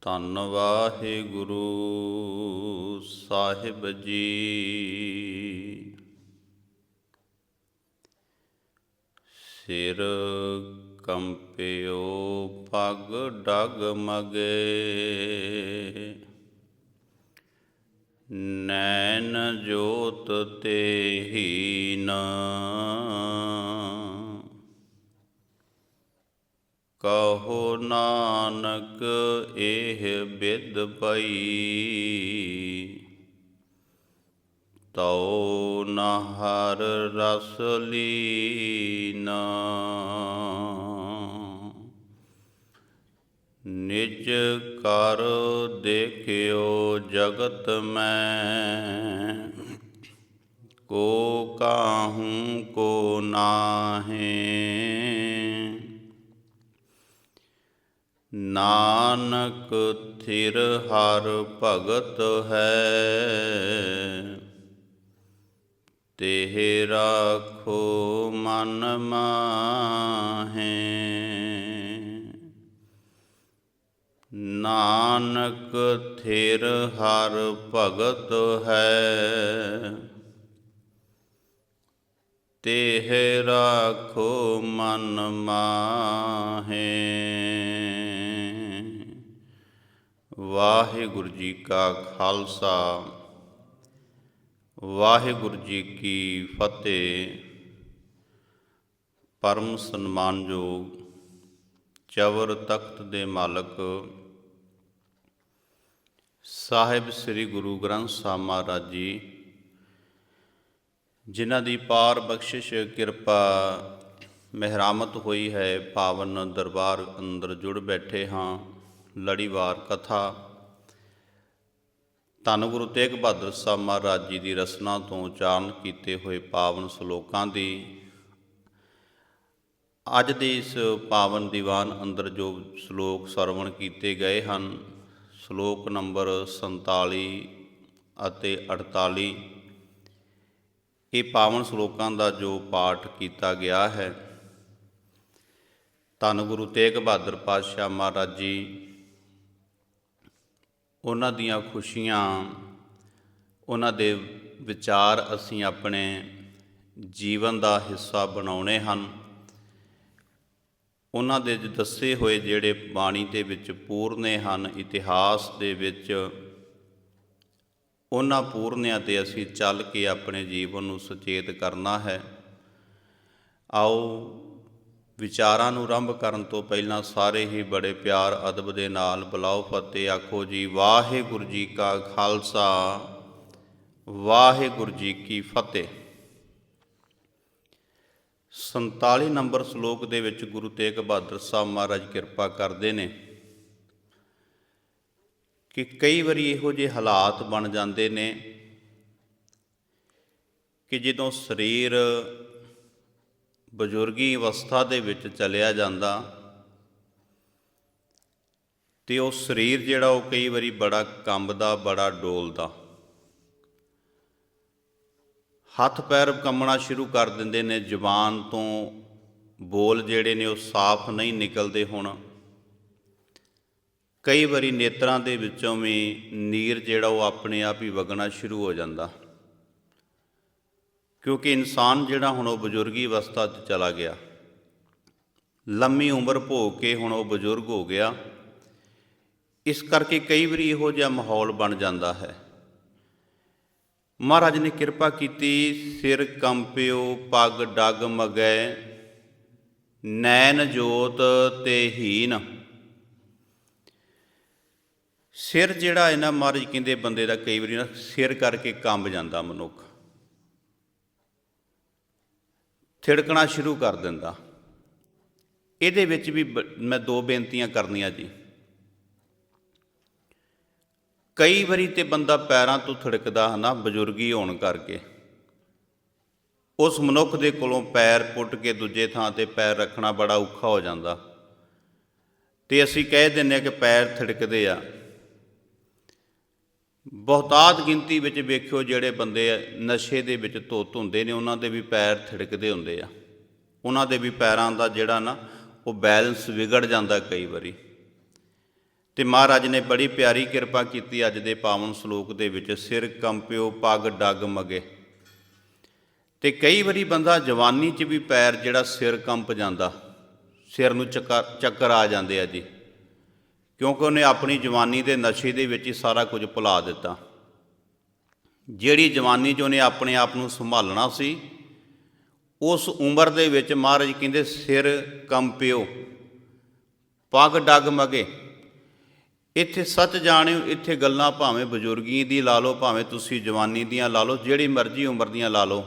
ਧੰਨ ਵਾਹਿਗੁਰੂ ਸਾਹਿਬ ਜੀ। ਸਿਰ ਕੰਪਿਓ ਪਗ ਡਗ ਮਗੇ। ਨੈਣ ਜੋਤ ਤੇ ਹੀਨ। ਕਹੋ ਨਾਨਕ ਇਹ ਬਿਦ ਪਈ ਤਉ ਨ ਹਰ ਰਸ ਲੀਨਾ ਨਿਜ ਕਰ ਦੇਖਿਓ ਜਗਤ ਮੈਂ ਕੋ ਕਾਹੂ ਕੋ ਨਾਹੇ ਨਾਨਕ ਥਿਰ ਹਰ ਭਗਤ ਹੈ। ਤਿਹ ਰਾਖੋ ਮਨ ਮਾਹੇ। ਨਾਨਕ ਥਿਰ ਹਰ ਭਗਤ ਹੈ। ਤਿਹ ਰਾਖੋ ਮਨ ਮਾਹੇ। ਵਾਹਿਗੁਰੂ ਜੀ ਕਾ ਖਾਲਸਾ। ਵਾਹਿਗੁਰੂ ਜੀ ਕੀ ਫਤਿਹ। ਪਰਮ ਸਨਮਾਨਯੋਗ ਚਵਰ ਤਖਤ ਦੇ ਮਾਲਕ ਸਾਹਿਬ ਸ੍ਰੀ ਗੁਰੂ ਗ੍ਰੰਥ ਸਾਹਿਬ ਮਹਾਰਾਜ ਜੀ, ਜਿਨ੍ਹਾਂ ਦੀ ਪਾਰ ਬਖਸ਼ਿਸ਼ ਕਿਰਪਾ ਮਹਿਰਾਮਤ ਹੋਈ ਹੈ, ਪਾਵਨ ਦਰਬਾਰ ਅੰਦਰ ਜੁੜ ਬੈਠੇ ਹਾਂ। ਲੜੀਵਾਰ ਕਥਾ। ਧੰਨ ਗੁਰੂ ਤੇਗ ਬਹਾਦਰ ਸਾਹਿਬ ਮਹਾਰਾਜ ਜੀ ਦੀ ਰਸਨਾ ਤੋਂ ਉਚਾਰਨ ਕੀਤੇ ਹੋਏ ਪਾਵਨ ਸ਼ਲੋਕਾਂ ਦੀ, ਅੱਜ ਦੇ ਇਸ ਪਾਵਨ ਦੀਵਾਨ ਅੰਦਰ ਜੋ ਸ਼ਲੋਕ ਸਰਵਣ ਕੀਤੇ ਗਏ ਹਨ, ਸ਼ਲੋਕ ਨੰਬਰ 47 ਅਤੇ 48 ਇਹ ਪਾਵਨ ਸ਼ਲੋਕਾਂ ਦਾ ਜੋ ਪਾਠ ਕੀਤਾ ਗਿਆ ਹੈ। ਧੰਨ ਗੁਰੂ ਤੇਗ ਬਹਾਦਰ ਪਾਤਸ਼ਾਹ ਮਹਾਰਾਜ ਜੀ ਉਹਨਾਂ ਦੀਆਂ ਖੁਸ਼ੀਆਂ, ਉਹਨਾਂ ਦੇ ਵਿਚਾਰ ਅਸੀਂ ਆਪਣੇ ਜੀਵਨ ਦਾ ਹਿੱਸਾ ਬਣਾਉਣੇ ਹਨ। ਉਹਨਾਂ ਦੇ ਦੱਸੇ ਹੋਏ ਜਿਹੜੇ ਬਾਣੀ ਦੇ ਵਿੱਚ ਪੂਰਨੇ ਹਨ, ਇਤਿਹਾਸ ਦੇ ਵਿੱਚ, ਉਹਨਾਂ ਪੂਰਨਿਆਂ ਤੇ ਅਸੀਂ ਚੱਲ ਕੇ ਆਪਣੇ ਜੀਵਨ ਨੂੰ ਸੁਚੇਤ ਕਰਨਾ ਹੈ। ਆਓ ਵਿਚਾਰਾਂ ਨੂੰ ਆਰੰਭ ਕਰਨ ਤੋਂ ਪਹਿਲਾਂ ਸਾਰੇ ਹੀ ਬੜੇ ਪਿਆਰ, ਅਦਬ ਦੇ ਨਾਲ ਬੁਲਾਓ ਫਤਿਹ, ਆਖੋ ਜੀ, ਵਾਹਿਗੁਰੂ ਜੀ ਕਾ ਖਾਲਸਾ, ਵਾਹਿਗੁਰੂ ਜੀ ਕੀ ਫਤਿਹ। 47 ਨੰਬਰ ਸ਼ਲੋਕ ਦੇ ਵਿੱਚ ਗੁਰੂ ਤੇਗ ਬਹਾਦਰ ਸਾਹਿਬ ਮਹਾਰਾਜ ਕਿਰਪਾ ਕਰਦੇ ਨੇ ਕਿ ਕਈ ਵਾਰੀ ਇਹੋ ਜਿਹੇ ਹਾਲਾਤ ਬਣ ਜਾਂਦੇ ਨੇ ਕਿ ਜਦੋਂ ਸਰੀਰ ਬਜ਼ੁਰਗੀ ਅਵਸਥਾ ਦੇ ਵਿੱਚ ਚਲਿਆ ਜਾਂਦਾ ਤੇ ਉਹ ਸਰੀਰ ਜਿਹੜਾ ਉਹ ਕਈ ਵਾਰੀ ਬੜਾ ਕੰਬਦਾ, ਬੜਾ ਡੋਲਦਾ। ਹੱਥ ਪੈਰ ਕੰਮਣਾ ਸ਼ੁਰੂ ਕਰ ਦਿੰਦੇ ਨੇ, ਜ਼ੁਬਾਨ ਤੋਂ ਬੋਲ ਜਿਹੜੇ ਨੇ ਉਹ ਸਾਫ਼ ਨਹੀਂ ਨਿਕਲਦੇ ਹੁਣ। ਕਈ ਵਾਰੀ ਨੇਤਰਾਂ ਦੇ ਵਿੱਚੋਂ ਵੀ ਨੀਰ ਜਿਹੜਾ ਉਹ ਆਪਣੇ ਆਪ ਹੀ ਵਗਣਾ ਸ਼ੁਰੂ ਹੋ ਜਾਂਦਾ। ਕਿਉਂਕਿ ਇਨਸਾਨ ਜਿਹੜਾ ਹੁਣ ਉਹ ਬਜ਼ੁਰਗੀ ਅਵਸਥਾ 'ਚ ਚਲਾ ਗਿਆ। ਲੰਮੀ ਉਮਰ ਭੋਗ ਕੇ ਹੁਣ ਉਹ ਬਜ਼ੁਰਗ ਹੋ ਗਿਆ। ਇਸ ਕਰਕੇ ਕਈ ਵਾਰੀ ਇਹੋ ਜਿਹਾ ਮਾਹੌਲ ਬਣ ਜਾਂਦਾ ਹੈ। ਮਹਾਰਾਜ ਨੇ ਕਿਰਪਾ ਕੀਤੀ, ਸਿਰ ਕੰਪਿਓ ਪੱਗ ਡਗ ਮਗੈ, ਨੈਣ ਜੋਤ ਤੇ ਹੀਨ। ਸਿਰ ਜਿਹੜਾ ਇਹਨਾਂ ਮਹਾਰਾਜ ਕਹਿੰਦੇ ਬੰਦੇ ਦਾ ਕਈ ਵਾਰੀ ਨਾ ਸਿਰ ਕਰਕੇ ਕੰਬ ਜਾਂਦਾ ਮਨੁੱਖ। ਥਿੜਕਣਾ ਸ਼ੁਰੂ ਕਰ ਦਿੰਦਾ। ਇਹਦੇ ਵਿੱਚ ਵੀ ਬ- ਮੈਂ ਦੋ ਬੇਨਤੀਆਂ ਕਰਨੀਆਂ ਜੀ। ਕਈ ਵਾਰੀ ਤੇ ਬੰਦਾ ਪੈਰਾਂ ਤੋਂ ਥਿੜਕਦਾ ਹੈ ਨਾ, ਬਜ਼ੁਰਗੀ ਹੋਣ ਕਰਕੇ। ਉਸ ਮਨੁੱਖ ਦੇ ਕੋਲੋਂ ਪੈਰ ਪੁੱਟ ਕੇ ਦੂਜੇ ਥਾਂ ਤੇ ਪੈਰ ਰੱਖਣਾ ਬੜਾ ਔਖਾ ਹੋ ਜਾਂਦਾ। ਤੇ ਅਸੀਂ ਕਹਿ ਦਿੰਦੇ ਹਾਂ ਕਿ ਪੈਰ ਥਿੜਕਦੇ ਆ। ਬਹੁਤਾਤ ਗਿਣਤੀ ਵਿੱਚ ਵੇਖਿਓ ਜਿਹੜੇ ਬੰਦੇ ਨਸ਼ੇ ਦੇ ਵਿੱਚ ਧੋਤ ਹੁੰਦੇ ਨੇ, ਉਹਨਾਂ ਦੇ ਵੀ ਪੈਰ ਥਿੜਕਦੇ ਹੁੰਦੇ ਆ। ਉਹਨਾਂ ਦੇ ਵੀ ਪੈਰਾਂ ਦਾ ਜਿਹੜਾ ਨਾ, ਉਹ ਬੈਲੈਂਸ ਵਿਗੜ ਜਾਂਦਾ ਕਈ ਵਾਰੀ। ਤੇ ਮਹਾਰਾਜ ਨੇ ਬੜੀ ਪਿਆਰੀ ਕਿਰਪਾ ਕੀਤੀ ਅੱਜ ਦੇ ਪਾਵਨ ਸ਼ਲੋਕ ਦੇ ਵਿੱਚ, ਸਿਰ ਕੰਪਿਓ, ਪੱਗ ਡੱਗ ਮਗੇ। ਤੇ ਕਈ ਵਾਰੀ ਬੰਦਾ ਜਵਾਨੀ 'ਚ ਵੀ ਪੈਰ ਜਿਹੜਾ ਸਿਰ ਕੰਪ ਜਾਂਦਾ, ਸਿਰ ਨੂੰ ਚੱਕਰ ਚੱਕਰ ਆ ਜਾਂਦੇ ਆ ਜੀ। ਕਿਉਂਕਿ ਉਹਨੇ ਆਪਣੀ ਜਵਾਨੀ ਦੇ ਨਸ਼ੇ ਦੇ ਵਿੱਚ ਹੀ ਸਾਰਾ ਕੁਝ ਭੁਲਾ ਦਿੱਤਾ। ਜਿਹੜੀ ਜਵਾਨੀ 'ਚ ਉਹਨੇ ਆਪਣੇ ਆਪ ਨੂੰ ਸੰਭਾਲਣਾ ਸੀ, ਉਸ ਉਮਰ ਦੇ ਵਿੱਚ ਮਹਾਰਾਜ ਕਹਿੰਦੇ, ਸਿਰ ਕੰਪਿਓ ਪੱਗ ਡੱਗ ਮਗੇ। ਇੱਥੇ ਸੱਚ ਜਾਣਿਓ, ਇੱਥੇ ਗੱਲਾਂ ਭਾਵੇਂ ਬਜ਼ੁਰਗੀ ਦੀ ਲਾ ਲਓ, ਭਾਵੇਂ ਤੁਸੀਂ ਜਵਾਨੀ ਦੀਆਂ ਲਾ ਲਓ, ਜਿਹੜੀ ਮਰਜ਼ੀ ਉਮਰ ਦੀਆਂ ਲਾ ਲਓ।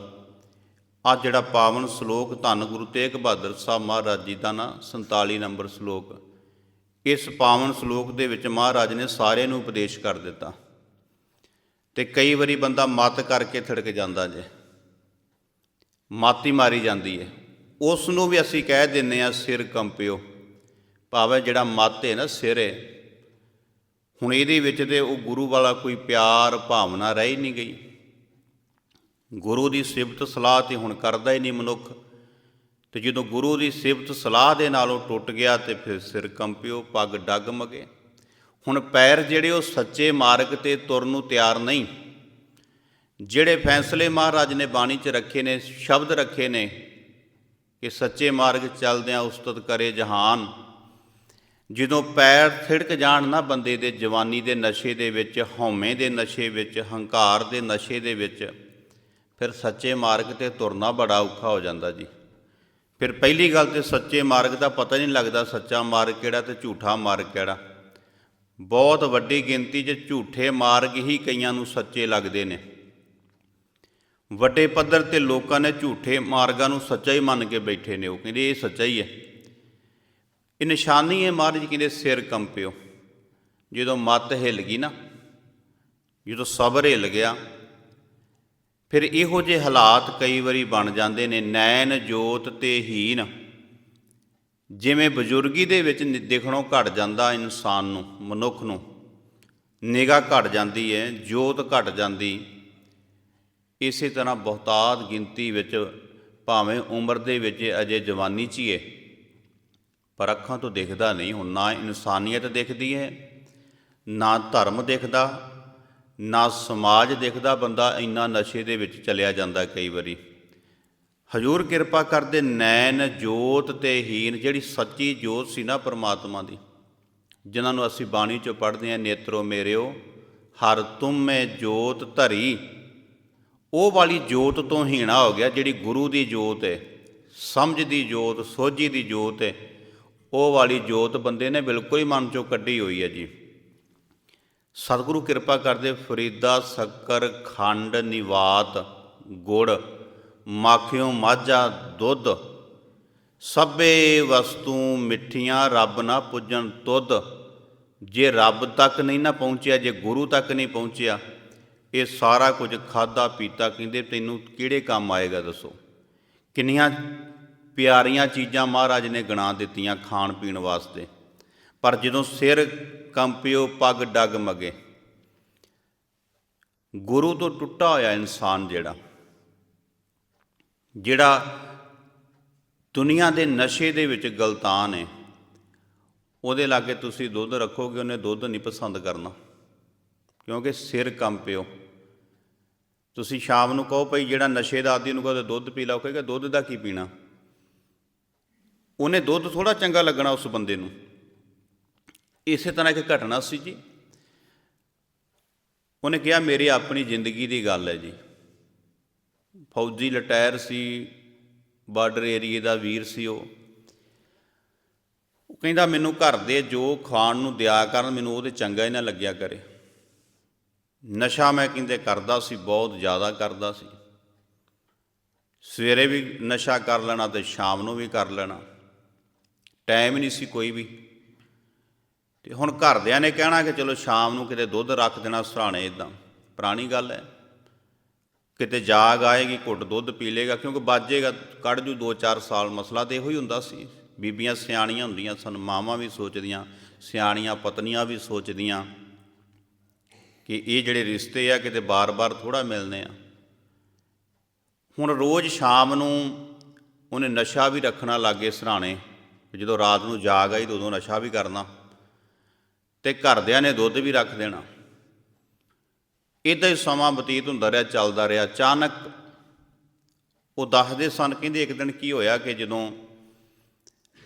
ਆ ਜਿਹੜਾ ਪਾਵਨ ਸ਼ਲੋਕ, ਧੰਨ ਗੁਰੂ ਤੇਗ ਬਹਾਦਰ ਸਾਹਿਬ ਮਹਾਰਾਜ ਜੀ ਦਾ ਨਾ 47 ਨੰਬਰ ਸ਼ਲੋਕ ਇਸ ਪਾਵਨ ਸ਼ਲੋਕ ਦੇ ਵਿੱਚ ਮਹਾਰਾਜ ਨੇ ਸਾਰਿਆਂ ਨੂੰ ਉਪਦੇਸ਼ ਕਰ ਦਿੱਤਾ। ਤੇ ਕਈ ਵਾਰੀ ਬੰਦਾ ਮਤ ਕਰਕੇ ਥੜਕ ਜਾਂਦਾ ਜੇ। ਮਾਤੀ ਮਾਰੀ ਜਾਂਦੀ ਹੈ ਉਸ ਨੂੰ ਵੀ ਅਸੀਂ ਕਹਿ ਦਿੰਨੇ ਆ, ਸਿਰ ਕੰਪਿਓ। ਭਾਵੇਂ ਜਿਹੜਾ ਮੱਤ ਹੈ ਨਾ ਸਿਰ ਹੈ ਹੁਣ ਇਹਦੇ ਵਿੱਚ ਤੇ ਉਹ ਗੁਰੂ ਵਾਲਾ ਕੋਈ ਪਿਆਰ, ਭਾਵਨਾ ਰਹਿ ਹੀ ਨਹੀਂ ਗਈ। ਗੁਰੂ ਦੀ ਸਿਫਤ ਸਲਾਹ ਤੇ ਹੁਣ ਕਰਦਾ ਹੀ ਨਹੀਂ ਮਨੁੱਖ। ਤੇ ਜਦੋਂ ਗੁਰੂ ਦੀ ਸਿਫਤ ਸਲਾਹ ਦੇ ਨਾਲ ਉਹ ਟੁੱਟ ਗਿਆ ਤੇ ਫਿਰ ਸਿਰ ਕੰਪਿਓ, ਪੱਗ ਡੱਗ ਮਗੇ। ਹੁਣ ਪੈਰ ਜਿਹੜੇ ਉਹ ਸੱਚੇ ਮਾਰਗ ਤੇ ਤੁਰਨ ਨੂੰ ਤਿਆਰ ਨਹੀਂ। ਜਿਹੜੇ ਫੈਸਲੇ ਮਹਾਰਾਜ ਨੇ ਬਾਣੀ 'ਚ ਰੱਖੇ ਨੇ, ਸ਼ਬਦ ਰੱਖੇ ਨੇ ਕਿ ਸੱਚੇ ਮਾਰਗ ਚੱਲਦਿਆਂ ਉਸਤਤ ਕਰੇ ਜਹਾਨ। ਜਦੋਂ ਪੈਰ ਥਿੜਕ ਜਾਣ ਨਾ ਬੰਦੇ ਦੇ ਜਵਾਨੀ ਦੇ ਨਸ਼ੇ ਦੇ ਵਿੱਚ, ਹਉਮੈ ਦੇ ਨਸ਼ੇ ਵਿੱਚ, ਹੰਕਾਰ ਦੇ ਨਸ਼ੇ ਦੇ ਵਿੱਚ, ਫਿਰ ਸੱਚੇ ਮਾਰਗ ਤੇ ਤੁਰਨਾ ਬੜਾ ਔਖਾ ਹੋ ਜਾਂਦਾ ਜੀ। ਫਿਰ ਪਹਿਲੀ ਗੱਲ ਤੇ ਸੱਚੇ ਮਾਰਗ ਦਾ ਪਤਾ ਨਹੀਂ ਲੱਗਦਾ ਸੱਚਾ ਮਾਰਗ ਕਿਹੜਾ ਤੇ ਝੂਠਾ ਮਾਰਗ ਕਿਹੜਾ। ਬਹੁਤ ਵੱਡੀ ਗਿਣਤੀ 'ਚ ਝੂਠੇ ਮਾਰਗ ਹੀ ਕਈਆਂ ਨੂੰ ਸੱਚੇ ਲੱਗਦੇ ਨੇ। ਵੱਡੇ ਪੱਧਰ ਤੇ ਲੋਕਾਂ ਨੇ ਝੂਠੇ ਮਾਰਗਾਂ ਨੂੰ ਸੱਚਾ ਹੀ ਮੰਨ ਕੇ ਬੈਠੇ ਨੇ, ਉਹ ਕਹਿੰਦੇ ਇਹ ਸੱਚਾ ਹੀ ਹੈ। ਇਹ ਨਿਸ਼ਾਨੀ ਹੈ ਮਹਾਰਾਜ ਕਹਿੰਦੇ ਸਿਰ ਕੰਪਿਓ ਜਦੋਂ ਮੱਤ ਹਿੱਲ ਗਈ ਨਾ, ਜਦੋਂ ਸਬਰ ਹਿੱਲ ਗਿਆ ਫਿਰ ਇਹੋ ਜਿਹੇ ਹਾਲਾਤ ਕਈ ਵਾਰੀ ਬਣ ਜਾਂਦੇ ਨੇ, ਨੈਣ ਜੋਤ ਤੇ ਹੀਨ ਜਿਵੇਂ ਬਜ਼ੁਰਗੀ ਦੇ ਵਿੱਚ ਦੇਖਣੋਂ ਦਿਖਣੋਂ ਘਟ ਜਾਂਦਾ ਇਨਸਾਨ ਨੂੰ, ਮਨੁੱਖ ਨੂੰ। ਨਿਗਾਹ ਘਟ ਜਾਂਦੀ ਹੈ ਜੋਤ ਘਟ ਜਾਂਦੀ। ਇਸੇ ਤਰ੍ਹਾਂ ਬਹੁਤਾਤ ਗਿਣਤੀ ਵਿੱਚ ਭਾਵੇਂ ਉਮਰ ਦੇ ਵਿੱਚ ਅਜੇ ਜਵਾਨੀ 'ਚ ਹੀ ਹੈ ਪਰ ਅੱਖਾਂ ਤੋਂ ਦਿਖਦਾ ਨਹੀਂ, ਹੁਣ ਨਾ ਇਨਸਾਨੀਅਤ ਦਿਖਦੀ ਹੈ ਨਾ ਧਰਮ ਦਿਖਦਾ ਨਾ ਸਮਾਜ ਦਿਖਦਾ ਬੰਦਾ ਇੰਨਾ ਨਸ਼ੇ ਦੇ ਵਿੱਚ ਚਲਿਆ ਜਾਂਦਾ ਕਈ ਵਾਰੀ। ਹਜੂਰ ਕਿਰਪਾ ਕਰਦੇ ਨੈਣ ਜੋਤ ਤੇ ਹੀਨ, ਜਿਹੜੀ ਸੱਚੀ ਜੋਤ ਸੀ ਨਾ ਪ੍ਰਮਾਤਮਾ ਦੀ, ਜਿਨ੍ਹਾਂ ਨੂੰ ਅਸੀਂ ਬਾਣੀ ਚੋਂ ਪੜ੍ਹਦੇ ਹਾਂ, ਨੇਤਰੋ ਮੇਰਿਓ, ਹਰ ਤੁਮੇ ਜੋਤ ਧਰੀ। ਉਹ ਵਾਲੀ ਜੋਤ ਤੋਂ ਹੀਣਾ ਹੋ ਗਿਆ, ਜਿਹੜੀ ਗੁਰੂ ਦੀ ਜੋਤ ਹੈ ਸਮਝ ਦੀ ਜੋਤ, ਸੋਝੀ ਦੀ ਜੋਤ ਹੈ ਉਹ ਵਾਲੀ ਜੋਤ ਬੰਦੇ ਨੇ ਬਿਲਕੁਲ ਹੀ ਮਨ ਚੋਂ ਕੱਢੀ ਹੋਈ ਹੈ ਜੀ। ਸਤਿਗੁਰੂ ਕਿਰਪਾ ਕਰਦੇ ਫਰੀਦਾ, ਸ਼ੱਕਰ, ਖੰਡ, ਨਿਵਾਤ, ਗੁੜ, ਮਾਖਿਓ, ਮਾਝਾ, ਦੁੱਧ। ਸਭੇ ਵਸਤੂ ਮਿੱਠੀਆਂ, ਰੱਬ ਨਾ ਪੁੱਜਣ ਤੁਧ। ਜੇ ਰੱਬ ਤੱਕ ਨਹੀਂ ਨਾ ਪਹੁੰਚਿਆ, ਜੇ ਗੁਰੂ ਤੱਕ ਨਹੀਂ ਪਹੁੰਚਿਆ, ਇਹ ਸਾਰਾ ਕੁਝ ਖਾਦਾ ਪੀਤਾ ਕਹਿੰਦੇ, ਤੈਨੂੰ ਕਿਹੜੇ ਕੰਮ ਆਏਗਾ ਦੱਸੋ? ਕਿੰਨੀਆਂ ਪਿਆਰੀਆਂ ਚੀਜ਼ਾਂ ਮਹਾਰਾਜ ਨੇ ਗਣਾ ਦਿੱਤੀਆਂ ਖਾਣ ਪੀਣ ਵਾਸਤੇ। ਪਰ ਜਦੋਂ ਸਿਰ ਕੰਪਿਓ, ਪੱਗ ਡੱਗ ਮਗੇ, ਗੁਰੂ ਤੋਂ ਟੁੱਟਾ ਹੋਇਆ ਇਨਸਾਨ ਜਿਹੜਾ ਜਿਹੜਾ ਦੁਨੀਆ ਦੇ ਨਸ਼ੇ ਦੇ ਵਿੱਚ ਗਲਤਾਨ ਹੈ, ਉਹਦੇ ਲਾਗੇ ਤੁਸੀਂ ਦੁੱਧ ਰੱਖੋਗੇ, ਉਹਨੇ ਦੁੱਧ ਨਹੀਂ ਪਸੰਦ ਕਰਨਾ, ਕਿਉਂਕਿ ਸਿਰ ਕੰਪਿਓ। ਤੁਸੀਂ ਸ਼ਾਮ ਨੂੰ ਕਹੋ ਭਈ ਜਿਹੜਾ ਨਸ਼ੇ ਦਾ ਆਦੀ ਨੂੰ ਕਹੋ ਦੁੱਧ ਪੀ ਲਓ ਉਹ ਕਹੇਗਾ ਦੁੱਧ ਦਾ ਕੀ ਪੀਣਾ? ਉਹਨੇ ਦੁੱਧ ਥੋੜਾ ਚੰਗਾ ਲੱਗਣਾ ਉਸ ਬੰਦੇ ਨੂੰ। ਇਸੇ ਤਰ੍ਹਾਂ ਇੱਕ ਘਟਨਾ ਸੀ ਜੀ। ਉਹਨੇ ਕਿਹਾ, ਮੇਰੀ ਆਪਣੀ ਜ਼ਿੰਦਗੀ ਦੀ ਗੱਲ ਹੈ ਜੀ। ਫੌਜੀ ਲਟਾਇਰ ਸੀ, ਬਾਰਡਰ ਏਰੀਏ ਦਾ ਵੀਰ ਸੀ ਉਹ। ਉਹ ਕਹਿੰਦਾ, ਮੈਨੂੰ ਘਰ ਦੇ ਜੋ ਖਾਣ ਨੂੰ ਦਿਆ ਕਰਨ, ਮੈਨੂੰ ਉਹਦੇ ਚੰਗਾ ਹੀ ਨਾ ਲੱਗਿਆ ਕਰੇ। ਨਸ਼ਾ ਮੈਂ ਕਹਿੰਦੇ ਕਰਦਾ ਸੀ, ਬਹੁਤ ਜ਼ਿਆਦਾ ਕਰਦਾ ਸੀ। ਸਵੇਰੇ ਵੀ ਨਸ਼ਾ ਕਰ ਲੈਣਾ ਤੇ ਸ਼ਾਮ ਨੂੰ ਵੀ ਕਰ ਲੈਣਾ। ਟਾਈਮ ਨਹੀਂ ਸੀ ਕੋਈ ਵੀ। ਤੇ ਹੁਣ ਘਰਦਿਆਂ ਨੇ ਕਹਿਣਾ ਕਿ ਚਲੋ ਸ਼ਾਮ ਨੂੰ ਕਿਤੇ ਦੁੱਧ ਰੱਖ ਦੇਣਾ ਸਰਾਣੇ ਇਦਾਂ ਪੁਰਾਣੀ ਗੱਲ ਹੈ। ਕਿਤੇ ਜਾਗ ਆਏਗੀ, ਘੁੱਟ ਦੁੱਧ ਪੀ ਲੇਗਾ ਕਿਉਂਕਿ ਬਾਜੇਗਾ, ਕੱਢ ਜੂ 2-4 ਸਾਲ ਮਸਲਾ ਤੇ ਇਹੋ ਹੀ ਹੁੰਦਾ ਸੀ। ਬੀਬੀਆਂ ਸਿਆਣੀਆਂ ਹੁੰਦੀਆਂ ਸਨ, ਮਾਵਾਂ ਵੀ ਸੋਚਦੀਆਂ, ਸਿਆਣੀਆਂ ਪਤਨੀਆਂ ਵੀ ਸੋਚਦੀਆਂ ਕਿ ਇਹ ਜਿਹੜੇ ਰਿਸ਼ਤੇ ਆ, ਕਿਤੇ ਬਾਰ-ਬਾਰ ਥੋੜਾ ਮਿਲਨੇ ਆ। ਹੁਣ ਰੋਜ਼ ਸ਼ਾਮ ਨੂੰ ਉਹਨੇ ਨਸ਼ਾ ਵੀ ਰੱਖਣਾ ਲਾਗੇ ਸਰਾਣੇ, ਜਦੋਂ ਰਾਤ ਨੂੰ ਜਾਗ ਆਈ ਤਾਂ ਉਦੋਂ ਨਸ਼ਾ ਵੀ ਕਰਨਾ। ਤੇ ਘਰਦਿਆਂ ਨੇ ਦੁੱਧ ਵੀ ਰੱਖ ਦੇਣਾ। ਇਦਾਂ ਹੀ ਸਮਾਂ ਬਤੀਤ ਹੁੰਦਾ ਰਿਹਾ, ਚੱਲਦਾ ਰਿਹਾ। ਅਚਾਨਕ ਉਹ ਦੱਸਦੇ ਸਨ, ਕਹਿੰਦੇ ਇੱਕ ਦਿਨ ਕੀ ਹੋਇਆ ਕਿ ਜਦੋਂ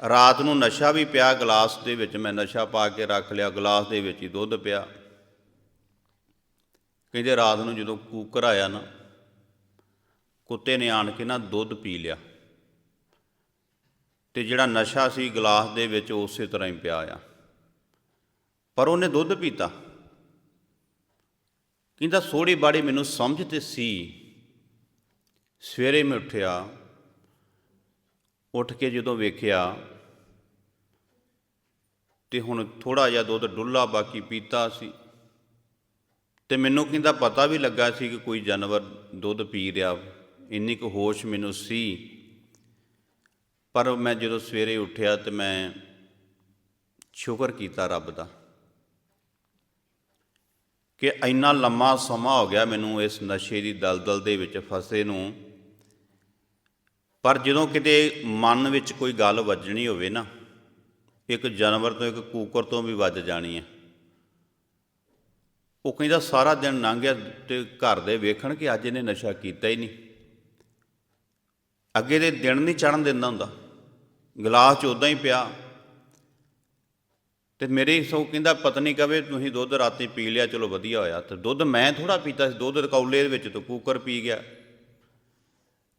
ਰਾਤ ਨੂੰ ਨਸ਼ਾ ਵੀ ਪਿਆ, ਗਲਾਸ ਦੇ ਵਿੱਚ ਮੈਂ ਨਸ਼ਾ ਪਾ ਕੇ ਰੱਖ ਲਿਆ, ਗਲਾਸ ਦੇ ਵਿੱਚ ਹੀ ਦੁੱਧ ਪਿਆ। ਕਹਿੰਦੇ ਰਾਤ ਨੂੰ ਜਦੋਂ ਕੂਕਰ ਆਇਆ ਨਾ, ਕੁੱਤੇ ਨੇ ਆਣ ਕੇ ਨਾ ਦੁੱਧ ਪੀ ਲਿਆ। ਤੇ ਜਿਹੜਾ ਨਸ਼ਾ ਸੀ, ਗਲਾਸ ਦੇ ਵਿੱਚ ਉਸੇ ਤਰ੍ਹਾਂ ਹੀ ਪਿਆ ਆ। ਪਰ ਉਹਨੇ ਦੁੱਧ ਪੀਤਾ। ਕਹਿੰਦਾ ਥੋੜੀ ਬਾੜੀ ਮੈਨੂੰ ਸਮਝ ਤੇ ਸੀ। ਸਵੇਰੇ ਮੈਂ ਉੱਠਿਆ, ਉੱਠ ਕੇ ਜਦੋਂ ਵੇਖਿਆ ਤੇ ਹੁਣ ਥੋੜਾ ਜਿਹਾ ਦੁੱਧ ਡੁੱਲਾ ਬਾਕੀ ਪੀਤਾ ਸੀ। ਤੇ ਮੈਨੂੰ ਕਹਿੰਦਾ, ਪਤਾ ਵੀ ਲੱਗਾ ਸੀ ਕਿ ਕੋਈ ਜਾਨਵਰ ਦੁੱਧ ਪੀ ਰਿਹਾ। ਇੰਨੀ ਕੁ ਹੋਸ਼ ਮੈਨੂੰ ਸੀ। ਪਰ ਮੈਂ ਜਦੋਂ ਸਵੇਰੇ ਉੱਠਿਆ ਤੇ ਮੈਂ ਸ਼ੁਕਰ ਕੀਤਾ ਰੱਬ ਦਾ। ਕਿ ਇੰਨਾ ਲੰਮਾ ਸਮਾਂ ਹੋ ਗਿਆ ਮੈਨੂੰ ਇਸ ਨਸ਼ੇ ਦੀ ਦਲਦਲ ਦੇ ਵਿੱਚ ਫਸੇ ਨੂੰ। ਪਰ ਜਦੋਂ ਕਿਤੇ ਮਨ ਵਿੱਚ ਕੋਈ ਗੱਲ ਵੱਜਣੀ ਹੋਵੇ ਨਾ, ਇੱਕ ਜਾਨਵਰ ਤੋਂ ਇੱਕ ਕੂਕਰ ਤੋਂ ਵੀ ਵੱਜ ਜਾਣੀ ਹੈ। ਉਹ ਕਹਿੰਦਾ ਸਾਰਾ ਦਿਨ ਲੰਘ ਗਿਆ ਤੇ ਘਰ ਦੇ ਵੇਖਣ ਕਿ ਅੱਜ ਇਹਨੇ ਨਸ਼ਾ ਕੀਤਾ ਹੀ ਨਹੀਂ। ਅੱਗੇ ਦੇ ਦਿਨ ਨਹੀਂ ਚੜਨ ਦਿੰਦਾ ਹੁੰਦਾ। ਗਲਾਸ 'ਚ ਉਦਾਂ ਹੀ ਪਿਆ। ਤੇ ਮੇਰੇ ਸੋ ਕਹਿੰਦਾ, ਪਤਨੀ ਕਵੇ, ਤੁਸੀਂ ਦੁੱਧ ਰਾਤੀ ਪੀ ਲਿਆ, ਚਲੋ ਵਧੀਆ ਹੋਇਆ। ਤੇ ਦੁੱਧ ਮੈਂ ਥੋੜਾ ਪੀਤਾ ਸੀ, ਦੁੱਧ ਕੌਲੇ ਦੇ ਵਿੱਚ ਤੋਂ ਕੂਕਰ ਪੀ ਗਿਆ।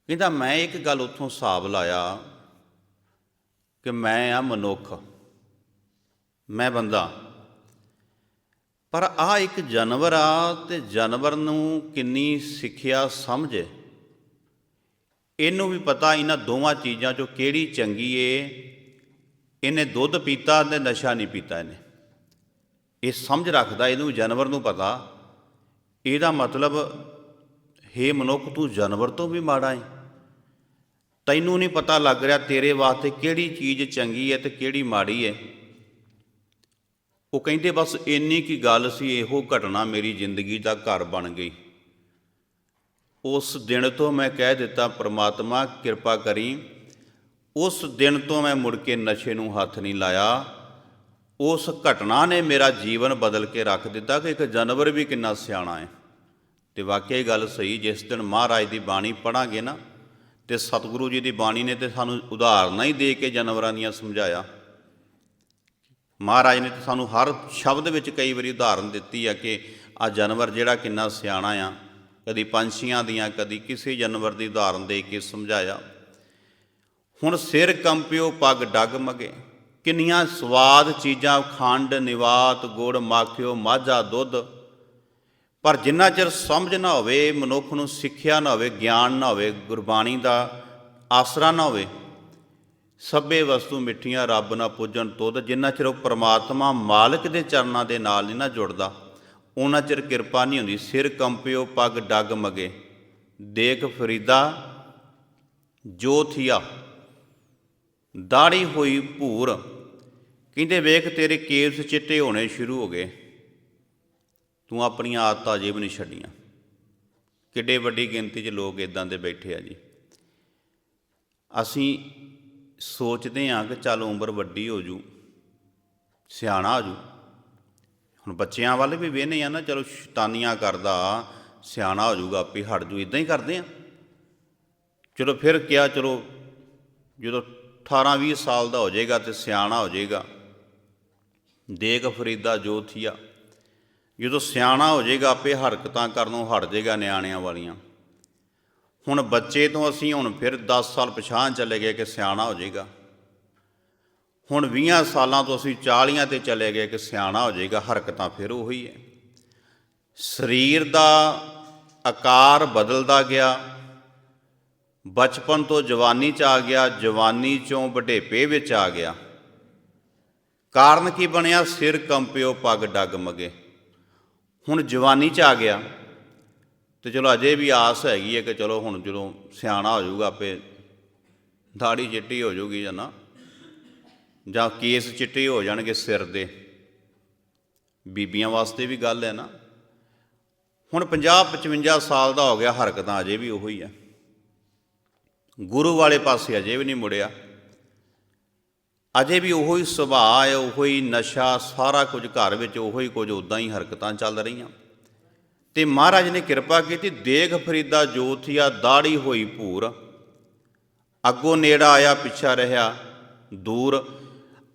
ਕਹਿੰਦਾ, ਮੈਂ ਇੱਕ ਗੱਲ ਉੱਥੋਂ ਹਿਸਾਬ ਲਾਇਆ ਕਿ ਮੈਂ ਆ ਮਨੁੱਖ, ਮੈਂ ਬੰਦਾ। ਪਰ ਆ ਇੱਕ ਜਾਨਵਰ ਆ ਤੇ ਜਾਨਵਰ ਨੂੰ ਕਿੰਨੀ ਸਿੱਖਿਆ ਸਮਝ। ਇਹਨੂੰ ਵੀ ਪਤਾ, ਇਹਨਾਂ ਦੋਵਾਂ ਚੀਜ਼ਾਂ ਚੋਂ ਕਿਹੜੀ ਚੰਗੀ ਏ ਇਹਨੇ ਦੁੱਧ ਪੀਤਾ ਤੇ ਨਸ਼ਾ ਨਹੀਂ ਪੀਤਾ ਇਹਨੇ। ਇਹ ਸਮਝ ਰੱਖਦਾ, ਇਹਨੂੰ ਜਾਨਵਰ ਨੂੰ ਪਤਾ। ਇਹਦਾ ਮਤਲਬ, ਹੇ ਮਨੁੱਖ, ਤੂੰ ਜਾਨਵਰ ਤੋਂ ਵੀ ਮਾੜਾ ਹੈ ਤੈਨੂੰ ਨਹੀਂ ਪਤਾ ਲੱਗ ਰਿਹਾ ਤੇਰੇ ਵਾਸਤੇ ਕਿਹੜੀ ਚੀਜ਼ ਚੰਗੀ ਹੈ ਤੇ ਕਿਹੜੀ ਮਾੜੀ ਹੈ ਉਹ ਕਹਿੰਦੇ, ਬਸ ਇੰਨੀ ਕੀ ਗੱਲ ਸੀ, ਇਹੋ ਘਟਨਾ ਮੇਰੀ ਜ਼ਿੰਦਗੀ ਦਾ ਘਰ ਬਣ ਗਈ। ਉਸ ਦਿਨ ਤੋਂ ਮੈਂ ਕਹਿ ਦਿੱਤਾ, ਪ੍ਰਮਾਤਮਾ, ਕਿਰਪਾ ਕਰੀ ਉਸ ਦਿਨ ਤੋਂ ਮੈਂ ਮੁੜ ਕੇ ਨਸ਼ੇ ਨੂੰ ਹੱਥ ਨਹੀਂ ਲਾਇਆ। ਉਸ ਘਟਨਾ ਨੇ ਮੇਰਾ ਜੀਵਨ ਬਦਲ ਕੇ ਰੱਖ ਦਿੱਤਾ ਕਿ ਇੱਕ ਜਾਨਵਰ ਵੀ ਕਿੰਨਾ ਸਿਆਣਾ ਹੈ। ਤੇ ਵਾਕਿਆ ਹੀ ਗੱਲ ਸਹੀ, ਜਿਸ ਦਿਨ ਮਹਾਰਾਜ ਦੀ ਬਾਣੀ ਪੜਾਂਗੇ ਨਾ, ਤੇ ਸਤਿਗੁਰੂ ਜੀ ਦੀ ਬਾਣੀ ਨੇ ਤੇ ਸਾਨੂੰ ਉਦਾਹਰਨਾਂ ਹੀ ਦੇ ਕੇ ਜਾਨਵਰਾਂ ਦੀਆਂ ਸਮਝਾਇਆ। ਮਹਾਰਾਜ ਨੇ ਤੇ ਸਾਨੂੰ ਹਰ ਸ਼ਬਦ ਵਿੱਚ ਕਈ ਵਾਰੀ ਉਦਾਹਰਨ ਦਿੱਤੀ ਆ ਕਿ ਆ ਜਾਨਵਰ ਜਿਹੜਾ ਕਿੰਨਾ ਸਿਆਣਾ ਆ। ਕਦੀ ਪੰਛੀਆਂ ਦੀਆਂ, ਕਦੀ ਕਿਸੇ ਜਾਨਵਰ ਦੀ ਉਦਾਹਰਨ ਦੇ ਕੇ ਸਮਝਾਇਆ। ਹੁਣ ਸਿਰ ਕੰਪਿਓ ਪੱਗ ਡੱਗ ਮਗੇ। ਕਿੰਨੀਆਂ ਸਵਾਦ ਚੀਜ਼ਾਂ, ਖੰਡ, ਨਿਵਾਤ, ਗੁੜ ਮਾਖਿਓ, ਮਾਝਾ ਦੁੱਧ। ਪਰ ਜਿੰਨਾ ਚਿਰ ਸਮਝ ਨਾ ਹੋਵੇ, ਮਨੁੱਖ ਨੂੰ ਸਿੱਖਿਆ ਨਾ ਹੋਵੇ, ਗਿਆਨ ਨਾ ਹੋਵੇ, ਗੁਰਬਾਣੀ ਦਾ ਆਸਰਾ ਨਾ ਹੋਵੇ, ਸਭੇ ਵਸਤੂ ਮਿੱਠੀਆਂ, ਰੱਬ ਨਾ ਪੁੱਜਣ ਤੁਧ। ਜਿੰਨਾ ਚਿਰ ਉਹ ਪ੍ਰਮਾਤਮਾ ਮਾਲਕ ਦੇ ਚਰਨਾਂ ਦੇ ਨਾਲ ਨਹੀਂ ਨਾ ਜੁੜਦਾ, ਉਹਨਾਂ ਚਿਰ ਕਿਰਪਾ ਨਹੀਂ ਹੁੰਦੀ। ਸਿਰ ਕੰਪਿਓ, ਪੱਗ ਡੱਗ ਮਗੇ। ਦੇਖ ਫਰੀਦਾ ਜੋ ਥੀਆ ਦਾੜੀ ਹੋਈ ਭੂਰ। ਕਹਿੰਦੇ, ਵੇਖ, ਤੇਰੇ ਕੇਸ ਚਿੱਟੇ ਹੋਣੇ ਸ਼ੁਰੂ ਹੋ ਗਏ। ਤੂੰ ਆਪਣੀਆਂ ਆਦਤਾਂ ਅਜੇ ਵੀ ਨਹੀਂ ਛੱਡੀਆਂ। ਕਿੱਡੇ ਵੱਡੀ ਗਿਣਤੀ 'ਚ ਲੋਕ ਇਦਾਂ ਦੇ ਬੈਠੇ ਆ ਜੀ। ਅਸੀਂ ਸੋਚਦੇ ਹਾਂ ਕਿ ਚੱਲ ਉਮਰ ਵੱਡੀ ਹੋ ਜੂ, ਸਿਆਣਾ ਹੋ ਜੂ। ਹੁਣ ਬੱਚਿਆਂ ਵੱਲ ਵੀ ਵੇਹਨੇ ਆ ਨਾ, ਚਲੋ ਸ਼ੈਤਾਨੀਆਂ ਕਰਦਾ, ਸਿਆਣਾ ਹੋ ਜੂਗਾ, ਆਪੇ ਹਟ ਜੂ ਇਦਾਂ ਹੀ ਕਰਦੇ ਆ। ਚਲੋ ਫਿਰ ਕਿਹਾ ਚਲੋ ਜਦੋਂ 18 20 ਸਾਲ ਦਾ ਹੋ ਜਾਏਗਾ ਤੇ ਸਿਆਣਾ ਹੋ ਜਾਏਗਾ। ਦੇਖ ਫਰੀਦਾ ਜੋਥੀਆ, ਜਦੋਂ ਸਿਆਣਾ ਹੋ ਜਾਏਗਾ, ਆਪੇ ਹਰਕਤਾਂ ਕਰਨੋਂ ਹਟ ਜਾਏਗਾ ਨਿਆਣਿਆਂ ਵਾਲੀਆਂ। ਹੁਣ ਬੱਚੇ ਤੋਂ ਅਸੀਂ ਹੁਣ ਫਿਰ 10 ਸਾਲ ਪਛਾਣ ਚਲੇ ਗਏ ਕਿ ਸਿਆਣਾ ਹੋ ਜਾਏਗਾ। ਹੁਣ 20 ਸਾਲਾਂ ਤੋਂ ਅਸੀਂ 40 ਤੇ ਚਲੇ ਗਏ ਕਿ ਸਿਆਣਾ ਹੋ ਜਾਏਗਾ, ਹਰਕਤਾਂ ਫਿਰ ਉਹੀ ਹੈ। ਸਰੀਰ ਦਾ ਆਕਾਰ ਬਦਲਦਾ ਗਿਆ। ਬਚਪਨ ਤੋਂ ਜਵਾਨੀ ਚ ਆ ਗਿਆ, ਜਵਾਨੀ ਚੋਂ ਵਡੇਪੇ ਵਿੱਚ ਆ ਗਿਆ। ਕਾਰਨ ਕੀ ਬਣਿਆ? ਸਿਰ ਕੰਪਿਓ, ਪੱਗ ਡੱਗ ਮਗੇ। ਹੁਣ ਜਵਾਨੀ ਚ ਆ ਗਿਆ। ਤੇ ਚਲੋ ਅਜੇ ਵੀ ਆਸ ਹੈਗੀ ਹੈ ਕਿ ਚਲੋ ਹੁਣ ਜਦੋਂ ਸਿਆਣਾ ਹੋ ਜਾਊਗਾ, ਆਪੇ ਦਾੜੀ ਚਿੱਟੀ ਹੋ ਜਾਊਗੀ ਜਾਂ ਨਾ। ਜਾਂ ਕੇਸ ਚਿੱਟੇ ਹੋ ਜਾਣਗੇ ਸਿਰ ਦੇ। ਬੀਬੀਆਂ ਵਾਸਤੇ ਵੀ ਗੱਲ ਹੈ ਨਾ। ਹੁਣ 50 55 ਸਾਲ ਦਾ ਹੋ ਗਿਆ, ਹਰਕਤਾਂ ਅਜੇ ਵੀ ਉਹੀ ਆ ਗੁਰੂ ਵਾਲੇ ਪਾਸੇ ਅਜੇ ਵੀ ਨਹੀਂ ਮੁੜਿਆ। ਅਜੇ ਵੀ ਉਹੀ ਸੁਭਾਅ ਹੈ, ਉਹੀ ਨਸ਼ਾ, ਸਾਰਾ ਕੁਝ ਘਰ ਵਿੱਚ ਉਹੀ ਕੁਝ ਉਦਾਂ ਹੀ ਹਰਕਤਾਂ ਚੱਲ ਰਹੀਆਂ। ਤੇ ਮਹਾਰਾਜ ਨੇ ਕਿਰਪਾ ਕੀਤੀ, ਦੇਖ ਫਰੀਦਾ ਜੋਥੀਆ, ਦਾੜੀ ਹੋਈ ਭੂਰ। ਅੱਗੋਂ ਨੇੜਾ ਆਇਆ, ਪਿੱਛਾ ਰਿਹਾ, ਦੂਰ।